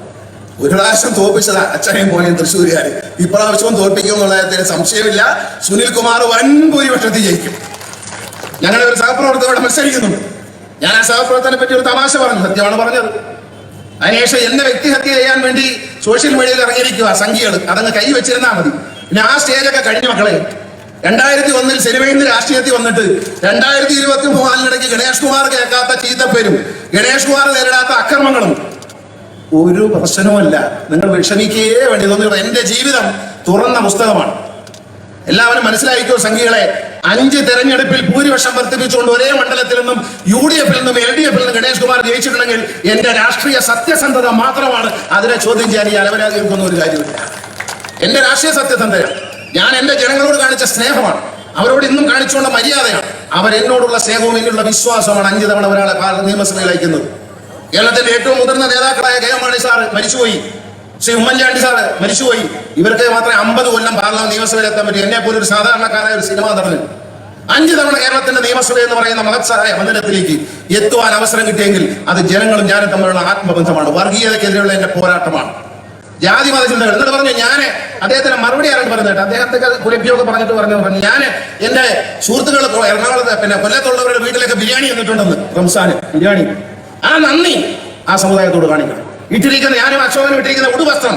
ഒരു പ്രാവശ്യം തോൽപ്പിച്ചത് അച്ഛനെയും പോലെയും തൃശ്ശൂരുകാർ ഇപ്രാവശ്യവും തോൽപ്പിക്കുമെന്നുള്ള കാര്യത്തിൽ സംശയമില്ല. സുനിൽ കുമാർ വൻ ഭൂരിപക്ഷത്തിൽ ജയിക്കും. ഞങ്ങളുടെ ഒരു സഹപ്രവർത്തകർ ഇവിടെ മത്സരിക്കുന്നുണ്ട്. ഞാൻ ആ സഹപ്രവർത്തനെ പറ്റി ഒരു തമാശ പറഞ്ഞു. സത്യമാണ് പറഞ്ഞത്. അതിനുശേഷം എന്നെ വ്യക്തിഹത്യ ചെയ്യാൻ വേണ്ടി സോഷ്യൽ മീഡിയയിൽ ഇറങ്ങിയിരിക്കുക സംഖ്യകൾ അതങ്ങ് കൈ വെച്ചിരുന്നാൽ മതി. പിന്നെ ആ സ്റ്റേജൊക്കെ കഴിഞ്ഞ മക്കളെ. രണ്ടായിരത്തി ഒന്നിൽ സിനിമയിൽ നിന്ന് രാഷ്ട്രീയത്തിൽ വന്നിട്ട് രണ്ടായിരത്തി ഇരുപത്തി മൂന്നാലിനിടയ്ക്ക് ഗണേഷ് കുമാർ കേൾക്കാത്ത ചീത്തപ്പേരും ഗണേഷ് കുമാർ നേരിടാത്ത അക്രമങ്ങളും ഒരു പ്രശ്നവുമല്ല. നിങ്ങൾ വിഷമിക്കുകയേ വേണ്ടി. തോന്നുന്നത് എന്റെ ജീവിതം തുറന്ന പുസ്തകമാണ്. എല്ലാവരും മനസ്സിലായിക്കോ സംഘികളെ? അഞ്ച് തെരഞ്ഞെടുപ്പിൽ ഭൂരിപക്ഷം വർദ്ധിപ്പിച്ചുകൊണ്ട് ഒരേ മണ്ഡലത്തിൽ നിന്നും യു ഡി എഫിൽ നിന്നും എൽ ഡി എഫിൽ നിന്നും ഗണേഷ് കുമാർ ജയിച്ചിട്ടുണ്ടെങ്കിൽ എന്റെ രാഷ്ട്രീയ സത്യസന്ധത മാത്രമാണ് അതിനെ ചോദ്യം ചെയ്യാൻ ഈ അലവരാതിരിക്കുന്ന ഒരു കാര്യമില്ല എന്റെ രാഷ്ട്രീയ സത്യസന്ധത ഞാൻ എന്റെ ജനങ്ങളോട് കാണിച്ച സ്നേഹമാണ്. അവരോട് ഇന്നും കാണിച്ചുള്ള മര്യാദയാണ്. അവർ എന്നോടുള്ള സ്നേഹവും എന്നുള്ള വിശ്വാസമാണ് അഞ്ച് തവണ ഒരാളെ നിയമസഭയിൽ അയക്കുന്നത്. കേരളത്തിന്റെ ഏറ്റവും മുതിർന്ന നേതാക്കളായ കെ എം മാണി സാറ് മരിച്ചുപോയി. ശ്രീ ഉമ്മൻചാണ്ടി സാറ് മരിച്ചുപോയി. ഇവർക്ക് മാത്രമേ അമ്പത് കൊല്ലം പാർലമെന്റ് നിയമസഭയിൽ എത്താൻ പറ്റൂ. എന്നെ പോലെ ഒരു സാധാരണക്കാരായ ഒരു സിനിമ നടന്നു അഞ്ച് തവണ കേരളത്തിന്റെ നിയമസഭ എന്ന് പറയുന്ന മഹത്സായ മന്ദിരത്തിലേക്ക് എത്തുവാൻ അവസരം കിട്ടിയെങ്കിൽ അത് ജനങ്ങളും ഞാനും തമ്മിലുള്ള ആത്മബന്ധമാണ്. വർഗീയതയ്ക്കെതിരെയുള്ള എന്റെ പോരാട്ടമാണ്. ജാതി മത ചിന്തകൾ. എന്നിട്ട് പറഞ്ഞു ഞാൻ അദ്ദേഹത്തിന് മറുപടി ആരാണ് പറഞ്ഞിട്ട് അദ്ദേഹത്തെ കുലപ്പിയൊക്കെ പറഞ്ഞിട്ട് പറഞ്ഞു പറഞ്ഞു ഞാൻ എന്റെ സുഹൃത്തുക്കൾ എറണാകുളത്ത് പിന്നെ കൊല്ലത്തുള്ളവരുടെ വീട്ടിലേക്ക് ബിരിയാണി എന്നിട്ടുണ്ടെന്ന് റംസാന് ബിരിയാണി. ആ നന്ദി ആ സമുദായത്തോട് കാണിക്കണം. ഇട്ടിരിക്കുന്ന ഞാനും അശോകനും ഇട്ടിരിക്കുന്ന ഉടുവസ്ത്രം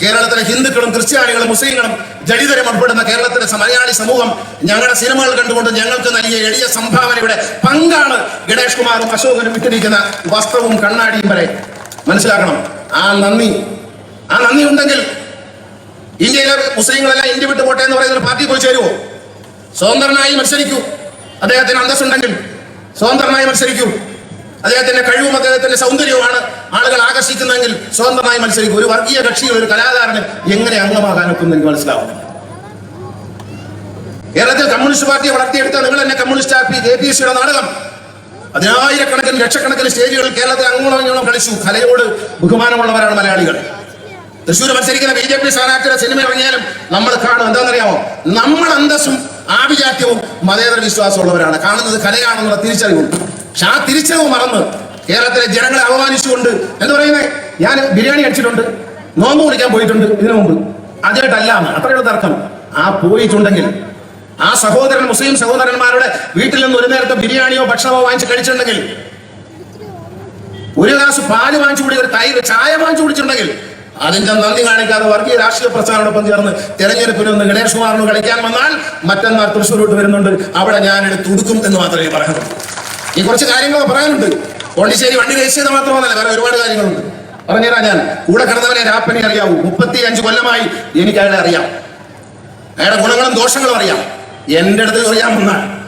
കേരളത്തിലെ ഹിന്ദുക്കളും ക്രിസ്ത്യാനികളും മുസ്ലിങ്ങളും ദളിതരും ഉൾപ്പെടുന്ന കേരളത്തിലെ മലയാളി സമൂഹം ഞങ്ങളുടെ സിനിമകൾ കണ്ടുകൊണ്ട് ഞങ്ങൾക്ക് നൽകിയ എളിയ സംഭാവനയുടെ പങ്കാണ് ഗണേഷ് കുമാറും അശോകനും ഇട്ടിരിക്കുന്ന വസ്ത്രവും കണ്ണാടിയും വരെ. മനസ്സിലാക്കണം. ആ നന്ദി. ആ നന്ദി ഉണ്ടെങ്കിൽ ഇന്ത്യയിലെ മുസ്ലിങ്ങളെല്ലാം ഇന്ത്യ വിട്ടു പോട്ടെ എന്ന് പറയുന്ന പാർട്ടി പോയി ചേരുവോ? സ്വതന്ത്രനായി മത്സരിക്കൂ. അദ്ദേഹത്തിന് അന്തസ്സുണ്ടെങ്കിൽ സ്വതന്ത്രനായി മത്സരിക്കൂ. അദ്ദേഹത്തിന്റെ കഴിവും അദ്ദേഹത്തിന്റെ സൗന്ദര്യവുമാണ് ആളുകൾ ആകർഷിക്കുന്നതെങ്കിൽ സ്വതന്ത്രമായി മത്സരിക്കും. ഒരു വർഗീയ കക്ഷിയിൽ ഒരു കലാകാരന് എങ്ങനെ അംഗമാകാനൊക്കും എനിക്ക് മനസ്സിലാവും. കേരളത്തിൽ കമ്മ്യൂണിസ്റ്റ് പാർട്ടിയെ വളർത്തിയെടുത്ത നിങ്ങൾ തന്നെ കമ്മ്യൂണിസ്റ്റ് ആക്കി കെ പി സിയുടെ നാടകം. പതിനായിരക്കണക്കിന് ലക്ഷക്കണക്കിന് സ്റ്റേജുകൾ കേരളത്തിൽ അങ്ങോളം കളിച്ചു. കലയോട് ബഹുമാനമുള്ളവരാണ് മലയാളികൾ. തൃശ്ശൂർ മത്സരിക്കുന്ന ബി ജെ പി സ്ഥാനാർത്ഥിയുടെ സിനിമ ഇറങ്ങിയാലും നമ്മൾ കാണും എന്താണെന്നറിയാമോ? നമ്മൾ അന്തസ്സും ആഭിജാത്യവും മതേതര വിശ്വാസമുള്ളവരാണ്. കാണുന്നത് കലയാണെന്നുള്ള തിരിച്ചറിവുണ്ട്. പക്ഷെ ആ തിരിച്ചറിവ് മറന്ന് കേരളത്തിലെ ജനങ്ങളെ അപമാനിച്ചുകൊണ്ട് എന്ന് പറയുന്നത് ഞാൻ ബിരിയാണി അടിച്ചിട്ടുണ്ട് നോമ്പ് കുടിക്കാൻ പോയിട്ടുണ്ട് ഇതിനു മുമ്പ്. എന്ന്. അത്രയുള്ള തർക്കം. ആ പോയിട്ടുണ്ടെങ്കിൽ ആ സഹോദരൻ മുസ്ലിം സഹോദരന്മാരുടെ വീട്ടിൽ നിന്ന് ഒരു നേരത്തെ ബിരിയാണിയോ ഭക്ഷണമോ വാങ്ങിച്ച് കഴിച്ചിട്ടുണ്ടെങ്കിൽ ഒരു ഗ്ലാസ് പാൽ വാങ്ങിച്ചു കുടി ഒരു തൈര് ചായ വാങ്ങിച്ചു കുടിച്ചിട്ടുണ്ടെങ്കിൽ അതിന്റെ നന്ദി കാണിക്കാതെ വർഗീയ രാഷ്ട്രീയ പ്രസ്ഥാനോടൊപ്പം ചേർന്ന് തെരഞ്ഞെടുപ്പിൽ ഒന്ന് ഗണേഷ് കുമാറിന് കളിക്കാൻ വന്നാൽ മറ്റന്നാൾ തൃശ്ശൂരോട്ട് വരുന്നുണ്ട്. അവിടെ ഞാൻ എടുത്ത് ഉടുക്കും എന്ന് മാത്രമേ പറയുള്ളൂ ഈ കുറച്ച് കാര്യങ്ങളൊക്കെ പറയാനുണ്ട്. പോണ്ടിശ്ശേരി വണ്ടി രജിസ്റ്റർ മാത്രമല്ല വേറെ ഒരുപാട് കാര്യങ്ങളുണ്ട്. പറഞ്ഞുതരാ ഞാൻ. കൂടെ കിടന്നവനെ രാപ്പനെ അറിയാവൂ. മുപ്പത്തി അഞ്ച് കൊല്ലമായി എനിക്ക് അയാളെ അറിയാം. അയാളുടെ ഗുണങ്ങളും ദോഷങ്ങളും അറിയാം. എന്റെ അടുത്ത് അറിയാമെന്നാൽ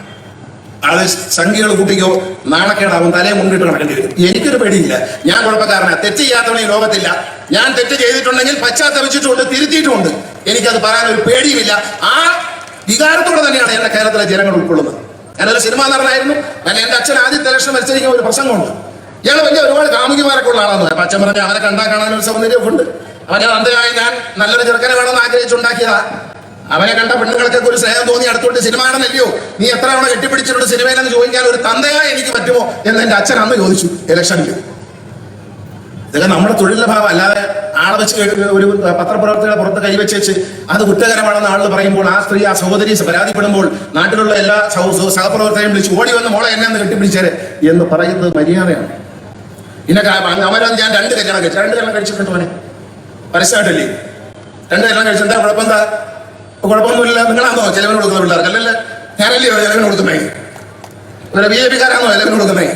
അത് സംഖ്യകൾ കൂട്ടിക്കോ. നാണക്കേടാവും തലയെ മുൻപിട്ട് നടക്കേണ്ടി വരും. എനിക്കൊരു പേടിയില്ല. ഞാൻ കുഴപ്പക്കാരനാ. തെറ്റ് ചെയ്യാത്തവണ ഈ ലോകത്തില്ല. ഞാൻ തെറ്റ് ചെയ്തിട്ടുണ്ടെങ്കിൽ പശ്ചാത്തപിച്ചിട്ടുണ്ട് തിരുത്തിയിട്ടുമുണ്ട്. എനിക്കത് പറയാൻ ഒരു പേടിയുമില്ല. ആ വികാരത്തോടെ തന്നെയാണ് എന്റെ കേരളത്തിലെ ജനങ്ങൾ ഉൾക്കൊള്ളുന്നത്. ഞാനൊരു സിനിമാ നടനായിരുന്നു. അല്ല എന്റെ അച്ഛൻ ആദ്യത്തെ ലക്ഷം മത്സരിക്കുന്ന ഒരു പ്രസംഗമുണ്ട്. ഞങ്ങൾ വലിയ ഒരുപാട് കാമുകിമാരൊക്കെ ഉള്ള ആളാണ് പറയാം. അച്ഛൻ പറഞ്ഞ അവരെ കണ്ടാൽ കാണാൻ ഒരു സൗന്ദര്യമൊക്കെ ഉണ്ട്. അവനെ അന്തയായി ഞാൻ നല്ലൊരു ചെറുക്കനെ വേണമെന്ന് ആഗ്രഹിച്ചുണ്ടാക്കിയതാ. അവനെ കണ്ട പെണ്ണുങ്ങൾക്കൊക്കെ ഒരു സ്നേഹം തോന്നി അടുത്തോട്ട് സിനിമ ആണെന്നല്ലയോ നീ എത്ര തവണ കെട്ടിപ്പിടിച്ചിട്ടുണ്ട് സിനിമയിലെന്ന് ചോദിക്കാൻ ഒരു തന്തയായി എനിക്ക് പറ്റുമോ എന്ന് എന്റെ അച്ഛൻ അന്ന് ചോദിച്ചു ഇലക്ഷനിൽ ഇതൊക്കെ നമ്മുടെ തൊഴിലിന്റെ ഭാവം അല്ലാതെ ആളെ വെച്ച് ഒരു പത്രപ്രവർത്തകരെ പുറത്ത് കൈവച്ച് വെച്ച് അത് കുറ്റകരമാണെന്ന് ആളുകൾ പറയുമ്പോൾ ആ സ്ത്രീ ആ സഹോദരി പരാതിപ്പെടുമ്പോൾ നാട്ടിലുള്ള എല്ലാ സഹ- സഹ- സഹപ്രവർത്തകരും വിളിച്ച് ഓടി വന്ന് മോളെ എന്നെ ഒന്ന് കെട്ടിപ്പിടിച്ചേരെ എന്ന് പറയുന്നത് മര്യാദയാണ്. പിന്നെ അവരത് ഞാൻ രണ്ട് കല്യാണം കഴിച്ചു. രണ്ട് കല്യാണം കഴിച്ചിട്ടുണ്ട് മോനെ. പരസ്യമായിട്ടല്ലേ? രണ്ട് കല്യാണം കഴിച്ചു. എന്താ കുഴപ്പം? എന്താ? കുഴപ്പമൊന്നുമില്ല നിങ്ങളാണോ ചെലവിന് കൊടുക്കുന്ന പിള്ളേർക്ക്. അല്ലല്ലേ ഞാനല്ലേ ചെലവിന് കൊടുക്കുന്നേ ഒരു ബി ജെ പിക്കാരാണോ ചെലവിന് കൊടുക്കുന്നേ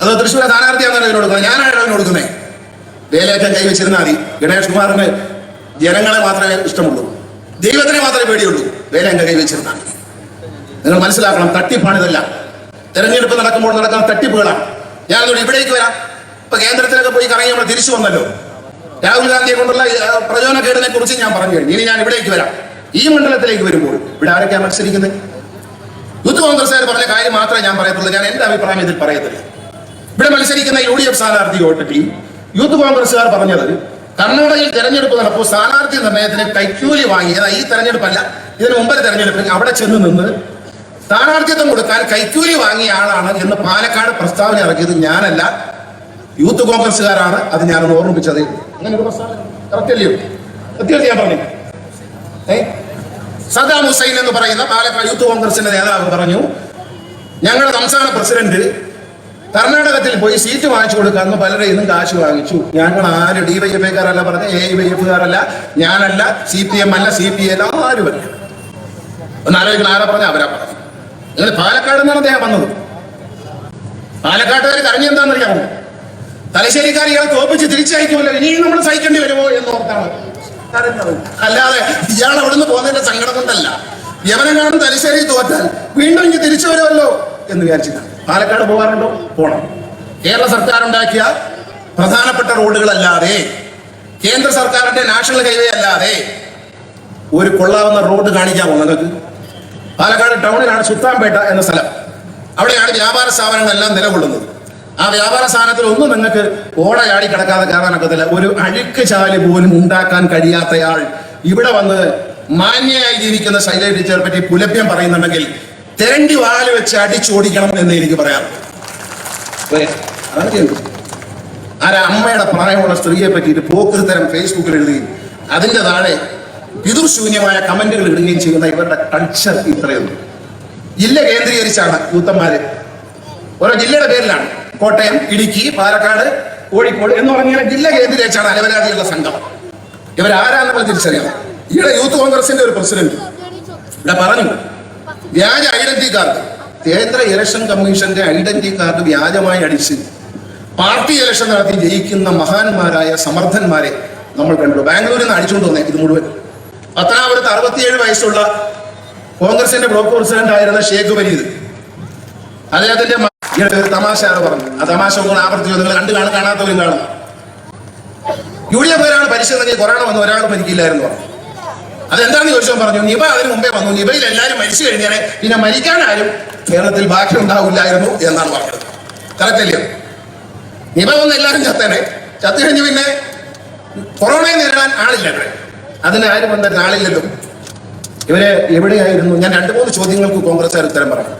അത് തൃശ്ശൂരെ സ്ഥാനാർത്ഥിയാണോ ചെലവിന് കൊടുക്കുന്നത് ഞാനാണ് ചെലവിന് കൊടുക്കുന്നേ വേലയേറ്റം കൈവച്ചിരുന്നാൽ മതി. ഗണേഷ് കുമാറിന് ജനങ്ങളെ മാത്രമേ ഇഷ്ടമുള്ളൂ. ദൈവത്തിനെ മാത്രമേ പേടിയുള്ളൂ. വേല കൈ വെച്ചിരുന്നാൽ നിങ്ങൾ മനസ്സിലാക്കണം തട്ടിപ്പാണിതല്ല തെരഞ്ഞെടുപ്പ് നടക്കുമ്പോൾ നടക്കുന്ന തട്ടിപ്പുകളാണ്. ഞാൻ അതുകൊണ്ട് ഇവിടേക്ക് വരാം. ഇപ്പൊ കേന്ദ്രത്തിലൊക്കെ പോയി കറങ്ങി നമ്മൾ തിരിച്ചു വന്നല്ലോ. രാഹുൽ ഗാന്ധിയെ കൊണ്ടുള്ള പ്രചോദനക്കേടിനെ കുറിച്ച് ഞാൻ പറഞ്ഞു കഴിഞ്ഞു. ഇനി ഞാൻ ഇവിടേക്ക് വരാം. ഈ മണ്ഡലത്തിലേക്ക് വരുമ്പോൾ ഇവിടെ ആരൊക്കെയാണ് മത്സരിക്കുന്നത്? യൂത്ത് കോൺഗ്രസ്സുകാർ പറഞ്ഞ കാര്യം മാത്രമേ ഞാൻ പറയത്തുള്ളൂ. ഞാൻ എന്റെ അഭിപ്രായം ഇതിൽ പറയത്തില്ല. ഇവിടെ മത്സരിക്കുന്ന യു ഡി എഫ് സ്ഥാനാർത്ഥി ഒട്ടിട്ടി യൂത്ത് കോൺഗ്രസ്സുകാർ പറഞ്ഞത് കർണാടകയിൽ തെരഞ്ഞെടുപ്പ് നടപ്പോൾ സ്ഥാനാർത്ഥി നിർണയത്തിന് കൈക്കൂലി വാങ്ങി. അതാ ഈ തെരഞ്ഞെടുപ്പല്ല. ഇതിന് മുമ്പത്തെ തെരഞ്ഞെടുപ്പിൽ അവിടെ ചെന്ന് നിന്ന് സ്ഥാനാർത്ഥിത്വം കൊടുക്കാൻ കൈക്കൂലി വാങ്ങിയ ആളാണ് എന്ന് പാലക്കാട് പ്രസ്താവന ഇറക്കിയത് ഞാനല്ല. യൂത്ത് കോൺഗ്രസ്സുകാരാണ്. അത് ഞാൻ ഓർമ്മിപ്പിച്ചത് അങ്ങനെ ഒരു പ്രസ്താവന കറക്റ്റ് അല്ലയോ സത്യമായിട്ട് ഞാൻ പറഞ്ഞു സദാം ഹുസൈൻ എന്ന് പറയുന്ന പാലക്കാട് യൂത്ത് കോൺഗ്രസിന്റെ നേതാവ് പറഞ്ഞു ഞങ്ങളുടെ സംസ്ഥാന പ്രസിഡന്റ് കർണാടകത്തിൽ പോയി സീറ്റ് വാങ്ങിച്ചു കൊടുക്കാന്ന് പലരെ ഇന്നും കാശ് വാങ്ങിച്ചു. ഞങ്ങൾ ആരും? ഡി വൈ എഫ് കാരല്ല പറഞ്ഞ എ വൈ എഫ് കാരല്ല ഞാനല്ല സി പി എം അല്ല സി പി എൽ ആരുമല്ല ഒന്ന് ആലോചിക്കണം ആരാ പറഞ്ഞ അവരാ പറഞ്ഞു നിങ്ങൾ പാലക്കാട് നിന്നാണ് അദ്ദേഹം വന്നത്. പാലക്കാട്ടുകാർ കരഞ്ഞ എന്താണെന്നറിയാമോ? തലശ്ശേരിക്കാർ ഇയാളെ തോപ്പിച്ച് തിരിച്ചയക്കുമല്ലോ ഇനിയും നമ്മൾ സഹിക്കേണ്ടി വരുമോ എന്ന് ഓർത്താണ്. അല്ലാതെ ഇയാൾ അവിടുന്ന് പോകുന്നതിന്റെ സങ്കടം കൊണ്ടല്ല. യവനെങ്ങാനും തലശ്ശേരി തോറ്റാൽ വീണ്ടും ഇങ്ങ് തിരിച്ചു വരുമല്ലോ എന്ന് വിചാരിച്ചിട്ടാണ് പാലക്കാട് പോകാറുണ്ടോ? പോണം. കേരള സർക്കാർ ഉണ്ടാക്കിയ പ്രധാനപ്പെട്ട റോഡുകളല്ലാതെ കേന്ദ്ര സർക്കാരിന്റെ നാഷണൽ ഹൈവേ അല്ലാതെ ഒരു കൊള്ളാവുന്ന റോഡ് കാണിക്കാമോ നിങ്ങൾക്ക്? പാലക്കാട് ടൗണിലാണ് സുത്താൻപേട്ട എന്ന സ്ഥലം. അവിടെയാണ് വ്യാപാര സ്ഥാപനങ്ങളെല്ലാം നിലകൊള്ളുന്നത്. ആ വ്യാപാര സ്ഥാനത്തിൽ ഒന്നും നിങ്ങൾക്ക് ഓടയാടി കിടക്കാതെ കയറാനൊക്കത്തില്ല ഒരു അഴുക്ക് ചാൽ പോലും ഉണ്ടാക്കാൻ കഴിയാത്തയാൾ ഇവിടെ വന്ന് മാന്യയായി ജീവിക്കുന്ന ശൈലജ ടീച്ചറെ പറ്റി പുലഭ്യം പറയുന്നുണ്ടെങ്കിൽ തെരണ്ടി വാൽ വെച്ച് അടിച്ചോടിക്കണം എന്ന് എനിക്ക് പറയാറുണ്ട്. ആരാ അമ്മയുടെ പ്രായമുള്ള സ്ത്രീയെ പറ്റിയിട്ട് പോക്കൃതരം ഫേസ്ബുക്കിൽ എഴുതുകയും അതിന്റെ താഴെ പിതൃശൂന്യമായ കമന്റുകൾ ഇടുകയും ചെയ്യുന്ന ഇവരുടെ കൾച്ചർ ഇത്രയൊന്നും ജില്ല കേന്ദ്രീകരിച്ചാണ് യൂത്തന്മാര് ഓരോ ജില്ലയുടെ പേരിലാണ്. കോട്ടയം ഇടുക്കി പാലക്കാട് കോഴിക്കോട് എന്ന് പറഞ്ഞാൽ ജില്ല കേന്ദ്രീകരിച്ചാണ് അലവരാതിയുള്ള സംഘം ഇവരാരാന്ന് നമ്മൾ തിരിച്ചറിയാം ഈയിടെ യൂത്ത് കോൺഗ്രസിന്റെ ഒരു പ്രസിഡന്റ് ഇവിടെ പറഞ്ഞു വ്യാജ ഐഡന്റി കാർഡ് കേന്ദ്ര ഇലക്ഷൻ കമ്മീഷന്റെ ഐഡന്റി കാർഡ് വ്യാജമായി അടിച്ച് പാർട്ടി ഇലക്ഷൻ നടത്തി ജയിക്കുന്ന മഹാന്മാരായ സമർത്ഥന്മാരെ നമ്മൾ കണ്ടു. ബാംഗ്ലൂരിൽ നിന്ന് അടിച്ചുകൊണ്ട് വന്നേ ഇത് മുഴുവൻ. പത്തനാപുരത്ത് അറുപത്തിയേഴ് വയസ്സുള്ള കോൺഗ്രസിന്റെ ബ്ലോക്ക് പ്രസിഡന്റ് ആയിരുന്ന ഷേഖ് വരീദ് അദ്ദേഹത്തിന്റെ ഒരു തമാശ ആണ് പറഞ്ഞു ആ തമാശ ഒന്ന് ആവർത്തിച്ചു നിങ്ങൾ കണ്ടു കാണും കാണാത്തവരും കാണും. യു ഡി എഫ് ഒരാൾ പരിശോധനയിൽ കൊറോണ വന്നു ഒരാൾ മരിക്കില്ലായിരുന്നു പറഞ്ഞു. അതെന്താണെന്ന് ചോദിച്ചാൽ പറഞ്ഞു? നിപ അതിന് മുമ്പേ വന്നു. നിപയിൽ എല്ലാവരും മരിച്ചു കഴിഞ്ഞാൽ പിന്നെ മരിക്കാൻ ആരും കേരളത്തിൽ ബാക്കി ഉണ്ടാവില്ലായിരുന്നു എന്നാണ് പറഞ്ഞത്. കറക്റ്റല്ലേ നിപ വന്ന് എല്ലാവരും ചത്തേനെ. ചത്തു കഴിഞ്ഞ് പിന്നെ കൊറോണയെ നേരിടാൻ ആളില്ല അതിന് ആരും വന്നിട്ട് ആളില്ലല്ലോ. ഇവർ എവിടെയായിരുന്നു? ഞാൻ രണ്ട് മൂന്ന് ചോദ്യങ്ങൾക്ക് കോൺഗ്രസ്സുകാർ ഉത്തരം പറഞ്ഞു.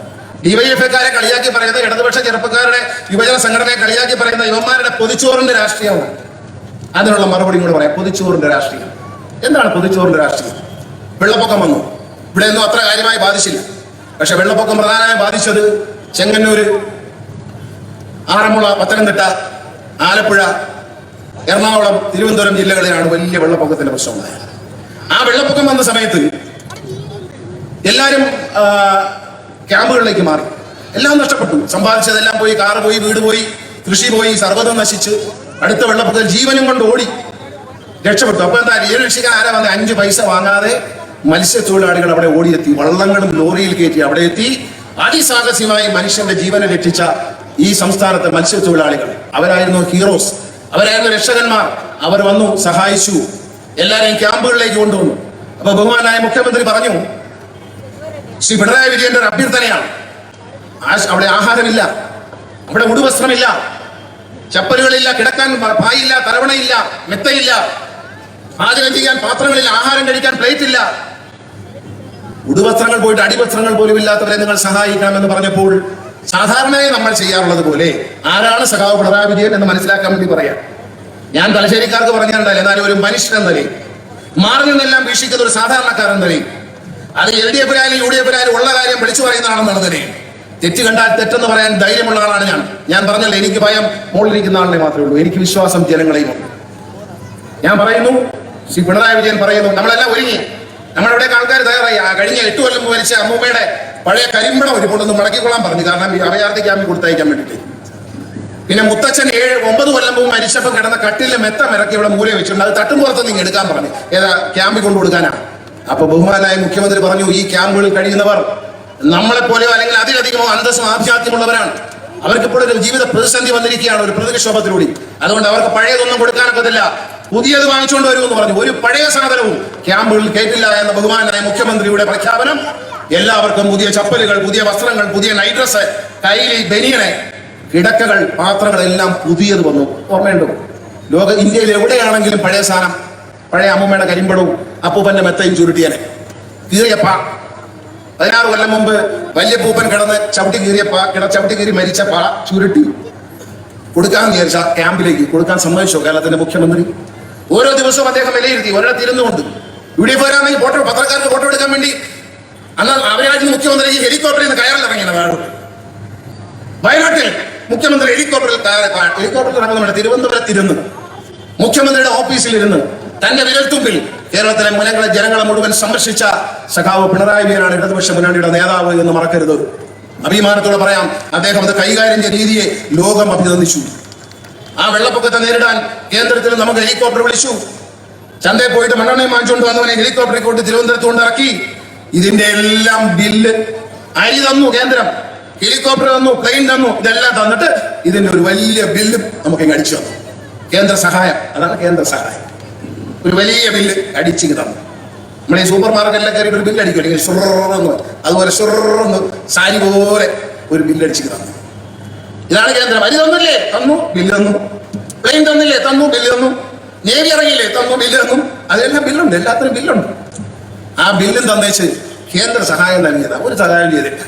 ഡിവൈഎഫ്ഐക്കാരെ കളിയാക്കി പറയുന്നത് ഇടതുപക്ഷ ചെറുപ്പക്കാരുടെ യുവജന സംഘടനയെ കളിയാക്കി പറയുന്ന യുവന്മാരുടെ പൊതിച്ചോറിന്റെ രാഷ്ട്രീയമാണ്. അതിനുള്ള മറുപടി കൂടെ പറയാം. പൊതിച്ചോറിന്റെ രാഷ്ട്രീയം. എന്താണ് പൊതിച്ചോറിന്റെ രാഷ്ട്രീയം? വെള്ളപ്പൊക്കം വന്നു. ഇവിടെ ഒന്നും അത്ര കാര്യമായി ബാധിച്ചില്ല. പക്ഷെ വെള്ളപ്പൊക്കം പ്രധാനമായും ബാധിച്ചത് ചെങ്ങന്നൂര് ആറന്മുള പത്തനംതിട്ട ആലപ്പുഴ എറണാകുളം തിരുവനന്തപുരം ജില്ലകളിലാണ് വലിയ വെള്ളപ്പൊക്കത്തിന്റെ പ്രശ്നമുണ്ടായത്. ആ വെള്ളപ്പൊക്കം വന്ന സമയത്ത് എല്ലാവരും ക്യാമ്പുകളിലേക്ക് മാറി. എല്ലാം നഷ്ടപ്പെട്ടു. സമ്പാദിച്ചതെല്ലാം പോയി കാറ് പോയി വീട് പോയി കൃഷി പോയി സർവതം നശിച്ച്. അടുത്ത വെള്ളപ്പൊക്കത്തിൽ ജീവനും കൊണ്ട് ഓടി രക്ഷപ്പെട്ടു. അപ്പൊ എന്താ ഏഴ് രക്ഷിക്കാൻ ആരാ വന്ന്? അഞ്ച് പൈസ വാങ്ങാതെ മത്സ്യത്തൊഴിലാളികൾ അവിടെ ഓടിയെത്തി. വള്ളങ്ങളും ലോറിയിൽ കയറ്റി അവിടെ എത്തി. അതിസാഹസ്യമായി മനുഷ്യന്റെ ജീവനെ രക്ഷിച്ച ഈ സംസ്ഥാനത്തെ മത്സ്യത്തൊഴിലാളികൾ. അവരായിരുന്നു ഹീറോസ്. അവരായിരുന്നു രക്ഷകന്മാർ. അവർ വന്നു സഹായിച്ചു. എല്ലാരെയും ക്യാമ്പുകളിലേക്ക് കൊണ്ടുവന്നു. അപ്പൊ ബഹുമാനായ മുഖ്യമന്ത്രി പറഞ്ഞു ശ്രീ പിണറായി വിജയന്റെ ഒരു അഭ്യർത്ഥനയാണ്. അവിടെ ആഹാരമില്ല അവിടെ ഉടുവസ്ത്രമില്ല ചപ്പലുകളില്ല കിടക്കാൻ പായില്ല തലവണയില്ല മെത്തയില്ല പാചകം ചെയ്യാൻ പാത്രങ്ങളില്ല ആഹാരം കഴിക്കാൻ പ്ലേറ്റ് ഇല്ല ഉടുവസ്ത്രങ്ങൾ പോയിട്ട് അടിവസ്ത്രങ്ങൾ പോലും ഇല്ലാത്തവരെ നിങ്ങൾ സഹായിക്കാമെന്ന് പറഞ്ഞപ്പോൾ സാധാരണയായി നമ്മൾ ചെയ്യാറുള്ളത് പോലെ ആരാണ് സഖാവ് പിണറായി വിജയൻ എന്ന് മനസ്സിലാക്കാൻ വേണ്ടി പറയാം. ഞാൻ തലശ്ശേരിക്കാർക്ക് പറഞ്ഞിട്ടുണ്ടല്ലോ എന്നാലും ഒരു മനുഷ്യൻ നിലയിൽ. മാറി നിന്നെല്ലാം വീക്ഷിക്കുന്ന ഒരു സാധാരണക്കാരൻ നിലയിൽ. അത് എൽ ഡി എഫിലായാലും യു ഡി എഫിലായാലും ഉള്ള കാര്യം വിളിച്ചു പറയുന്നതാണെന്നാണ് തന്നെ തെറ്റ് കണ്ടാൽ തെറ്റെന്ന് പറയാൻ ധൈര്യമുള്ള ആളാണ് ഞാൻ. ഞാൻ പറഞ്ഞല്ലോ എനിക്ക് ഭയം മുകളിലിരിക്കുന്ന ആളിനെ മാത്രമേ ഉള്ളൂ. എനിക്ക് വിശ്വാസം ജനങ്ങളെയും ഞാൻ പറയുന്നു ശ്രീ പിണറായി വിജയൻ പറയുന്നു നമ്മളെല്ലാം ഒരുങ്ങി. നമ്മളിവിടെ ആൾക്കാർ തയ്യാറായി. ആ കഴിഞ്ഞ എട്ട് കൊല്ലം മരിച്ച അമ്മൂമ്മയുടെ പഴയ കരിമ്പടം ഒരു കൊണ്ടൊന്ന് മടക്കിക്കൊള്ളാൻ പറഞ്ഞു. കാരണം ഈ അഭയാർത്ഥി കൊടുത്തയക്കാൻ വേണ്ടിയിട്ട്. പിന്നെ മുത്തച്ഛൻ ഏഴ് ഒമ്പത് കൊല്ലം മുമ്പ് മരിച്ചപ്പോൾ കിടന്ന കട്ടിലെ മെത്ത മിറക്കി ഇവിടെ മൂല വെച്ചിട്ടുണ്ട്. അത് തട്ടും പുറത്ത് നിങ്ങൾ എടുക്കാൻ പറഞ്ഞു. ഏതാ ക്യാമ്പിൽ കൊണ്ടു കൊടുക്കാനാണ് അപ്പൊ ബഹുമാനായ മുഖ്യമന്ത്രി പറഞ്ഞു ഈ ക്യാമ്പുകളിൽ കഴിയുന്നവർ നമ്മളെ പോലെയോ അല്ലെങ്കിൽ അതിലധികമോ അന്തസ്സും ആഭ്യാത്യമുള്ളവരാണ് അവർക്ക് ഇപ്പോൾ ഒരു ജീവിത പ്രതിസന്ധി വന്നിരിക്കുകയാണ് ഒരു പ്രതിക്ഷോഭത്തിലൂടെ. അതുകൊണ്ട് അവർക്ക് പഴയതൊന്നും കൊടുക്കാനൊക്കത്തില്ല പുതിയത് വാങ്ങിച്ചുകൊണ്ട് വരുമെന്ന് പറഞ്ഞു. ഒരു പഴയ സാധനവും ക്യാമ്പുകളിൽ കേട്ടില്ല എന്ന ബഹുമാനായ മുഖ്യമന്ത്രിയുടെ പ്രഖ്യാപനം. എല്ലാവർക്കും പുതിയ ചപ്പലുകൾ പുതിയ വസ്ത്രങ്ങൾ പുതിയ നൈറ്റ് ഡ്രസ് കൈലി ബനിയനെ കിടക്കകൾ പാത്രങ്ങൾ എല്ലാം പുതിയത് വന്നു. ഓർമ്മയുണ്ടോ? ലോക ഇന്ത്യയിൽ എവിടെയാണെങ്കിലും പഴയ സാധനം പഴയ അമ്മൂമ്മയുടെ കരിമ്പടവും അപ്പൂപ്പന്റെ മെത്തയും ചുരുട്ടിയനെ. കീറിയപ്പ. പതിനാറ് കൊല്ലം മുമ്പ് വലിയ പൂപ്പൻ കിടന്ന് ചവിട്ടി കീറിയപ്പ. കിട ചവിട്ടി കീറി മരിച്ച പ ചുരുട്ടി. കൊടുക്കാൻ വിചാരിച്ച ക്യാമ്പിലേക്ക് കൊടുക്കാൻ സമ്മതിച്ചോ കേരളത്തിന്റെ മുഖ്യമന്ത്രി? ഓരോ ദിവസവും അദ്ദേഹം വിലയിരുത്തി. ഒരിടത്ത് ഇരുന്നുകൊണ്ട്. യു ഡി ഫോട്ടോ പത്രക്കാർക്ക് ഫോട്ടോ എടുക്കാൻ വേണ്ടി. അന്ന് അവരായിരുന്നു മുഖ്യമന്ത്രി ഹെലികോപ്റ്ററിൽ നിന്ന് കയറിലിറങ്ങിയത് വേണം വയനാട്ടിൽ മുഖ്യമന്ത്രി ഹെലികോപ്റ്ററിൽ ഹെലികോപ്റ്ററിൽ ഇറങ്ങുന്നുണ്ട്. തിരുവനന്തപുരത്ത് ഇരുന്ന്. മുഖ്യമന്ത്രിയുടെ ഓഫീസിൽ ഇരുന്ന്. തന്റെ വിരൽത്തുമ്പിൽ കേരളത്തിലെ മുനങ്ങളെ ജനങ്ങളെ മുഴുവൻ സംരക്ഷിച്ച സഖാവ് പിണറായി വിജയനാണ് ഇടതുപക്ഷ മുന്നണിയുടെ നേതാവ് എന്ന് മറക്കരുത്. അഭിമാനത്തോടെ പറയാം അദ്ദേഹം അത് കൈകാര്യം ചെയ്ത രീതിയെ ലോകം അഭിനന്ദിച്ചു. ആ വെള്ളപ്പൊക്കത്തെ നേരിടാൻ കേന്ദ്രത്തിൽ നമുക്ക് ഹെലികോപ്റ്റർ വിളിച്ചു. ചന്തയിൽ പോയിട്ട് മണ്ണെണ്ണയും വാങ്ങിച്ചുകൊണ്ട് വന്നവനെ ഹെലികോപ്റ്ററിൽ കൊണ്ട് തിരുവനന്തപുരത്ത് കൊണ്ട് ഇറക്കി. ഇതിന്റെ എല്ലാം ബില്ല് അരി തന്നു കേന്ദ്രം. ഹെലികോപ്റ്റർ തന്നു പ്ലെയിൻ തന്നു ഇതെല്ലാം തന്നിട്ട് ഇതിന്റെ ഒരു വലിയ ബില്ല് നമുക്ക് അടിച്ചു കേന്ദ്ര സഹായം. അതാണ് കേന്ദ്ര സഹായം. ഒരു വലിയ ബില്ല് അടിച്ച് തന്നു. നമ്മൾ ഈ സൂപ്പർ മാർക്കറ്റിലെ കയറിയിട്ട് ഒരു ബില്ല് അടിക്കും. അല്ലെങ്കിൽ അതുപോലെ ഷുറന്ന് സാരി പോലെ ഒരു ബില്ല് അടിച്ച് തന്നു ഇതാണ് കേന്ദ്രം അരി തന്നില്ലേ തന്നു ബില്ല് തന്നു പ്ലെയിൻ തന്നില്ലേ തന്നു ബില്ല് തന്നു നേവി ഇറങ്ങിയില്ലേ തന്നു ബില്ല് തന്നു അതെല്ലാം ബില്ലുണ്ട് എല്ലാത്തിനും ബില്ലുണ്ട് ആ ബില്ലും തന്നേച്ച് കേന്ദ്ര സഹായം നൽകിയതാ ഒരു സഹായം ചെയ്തില്ല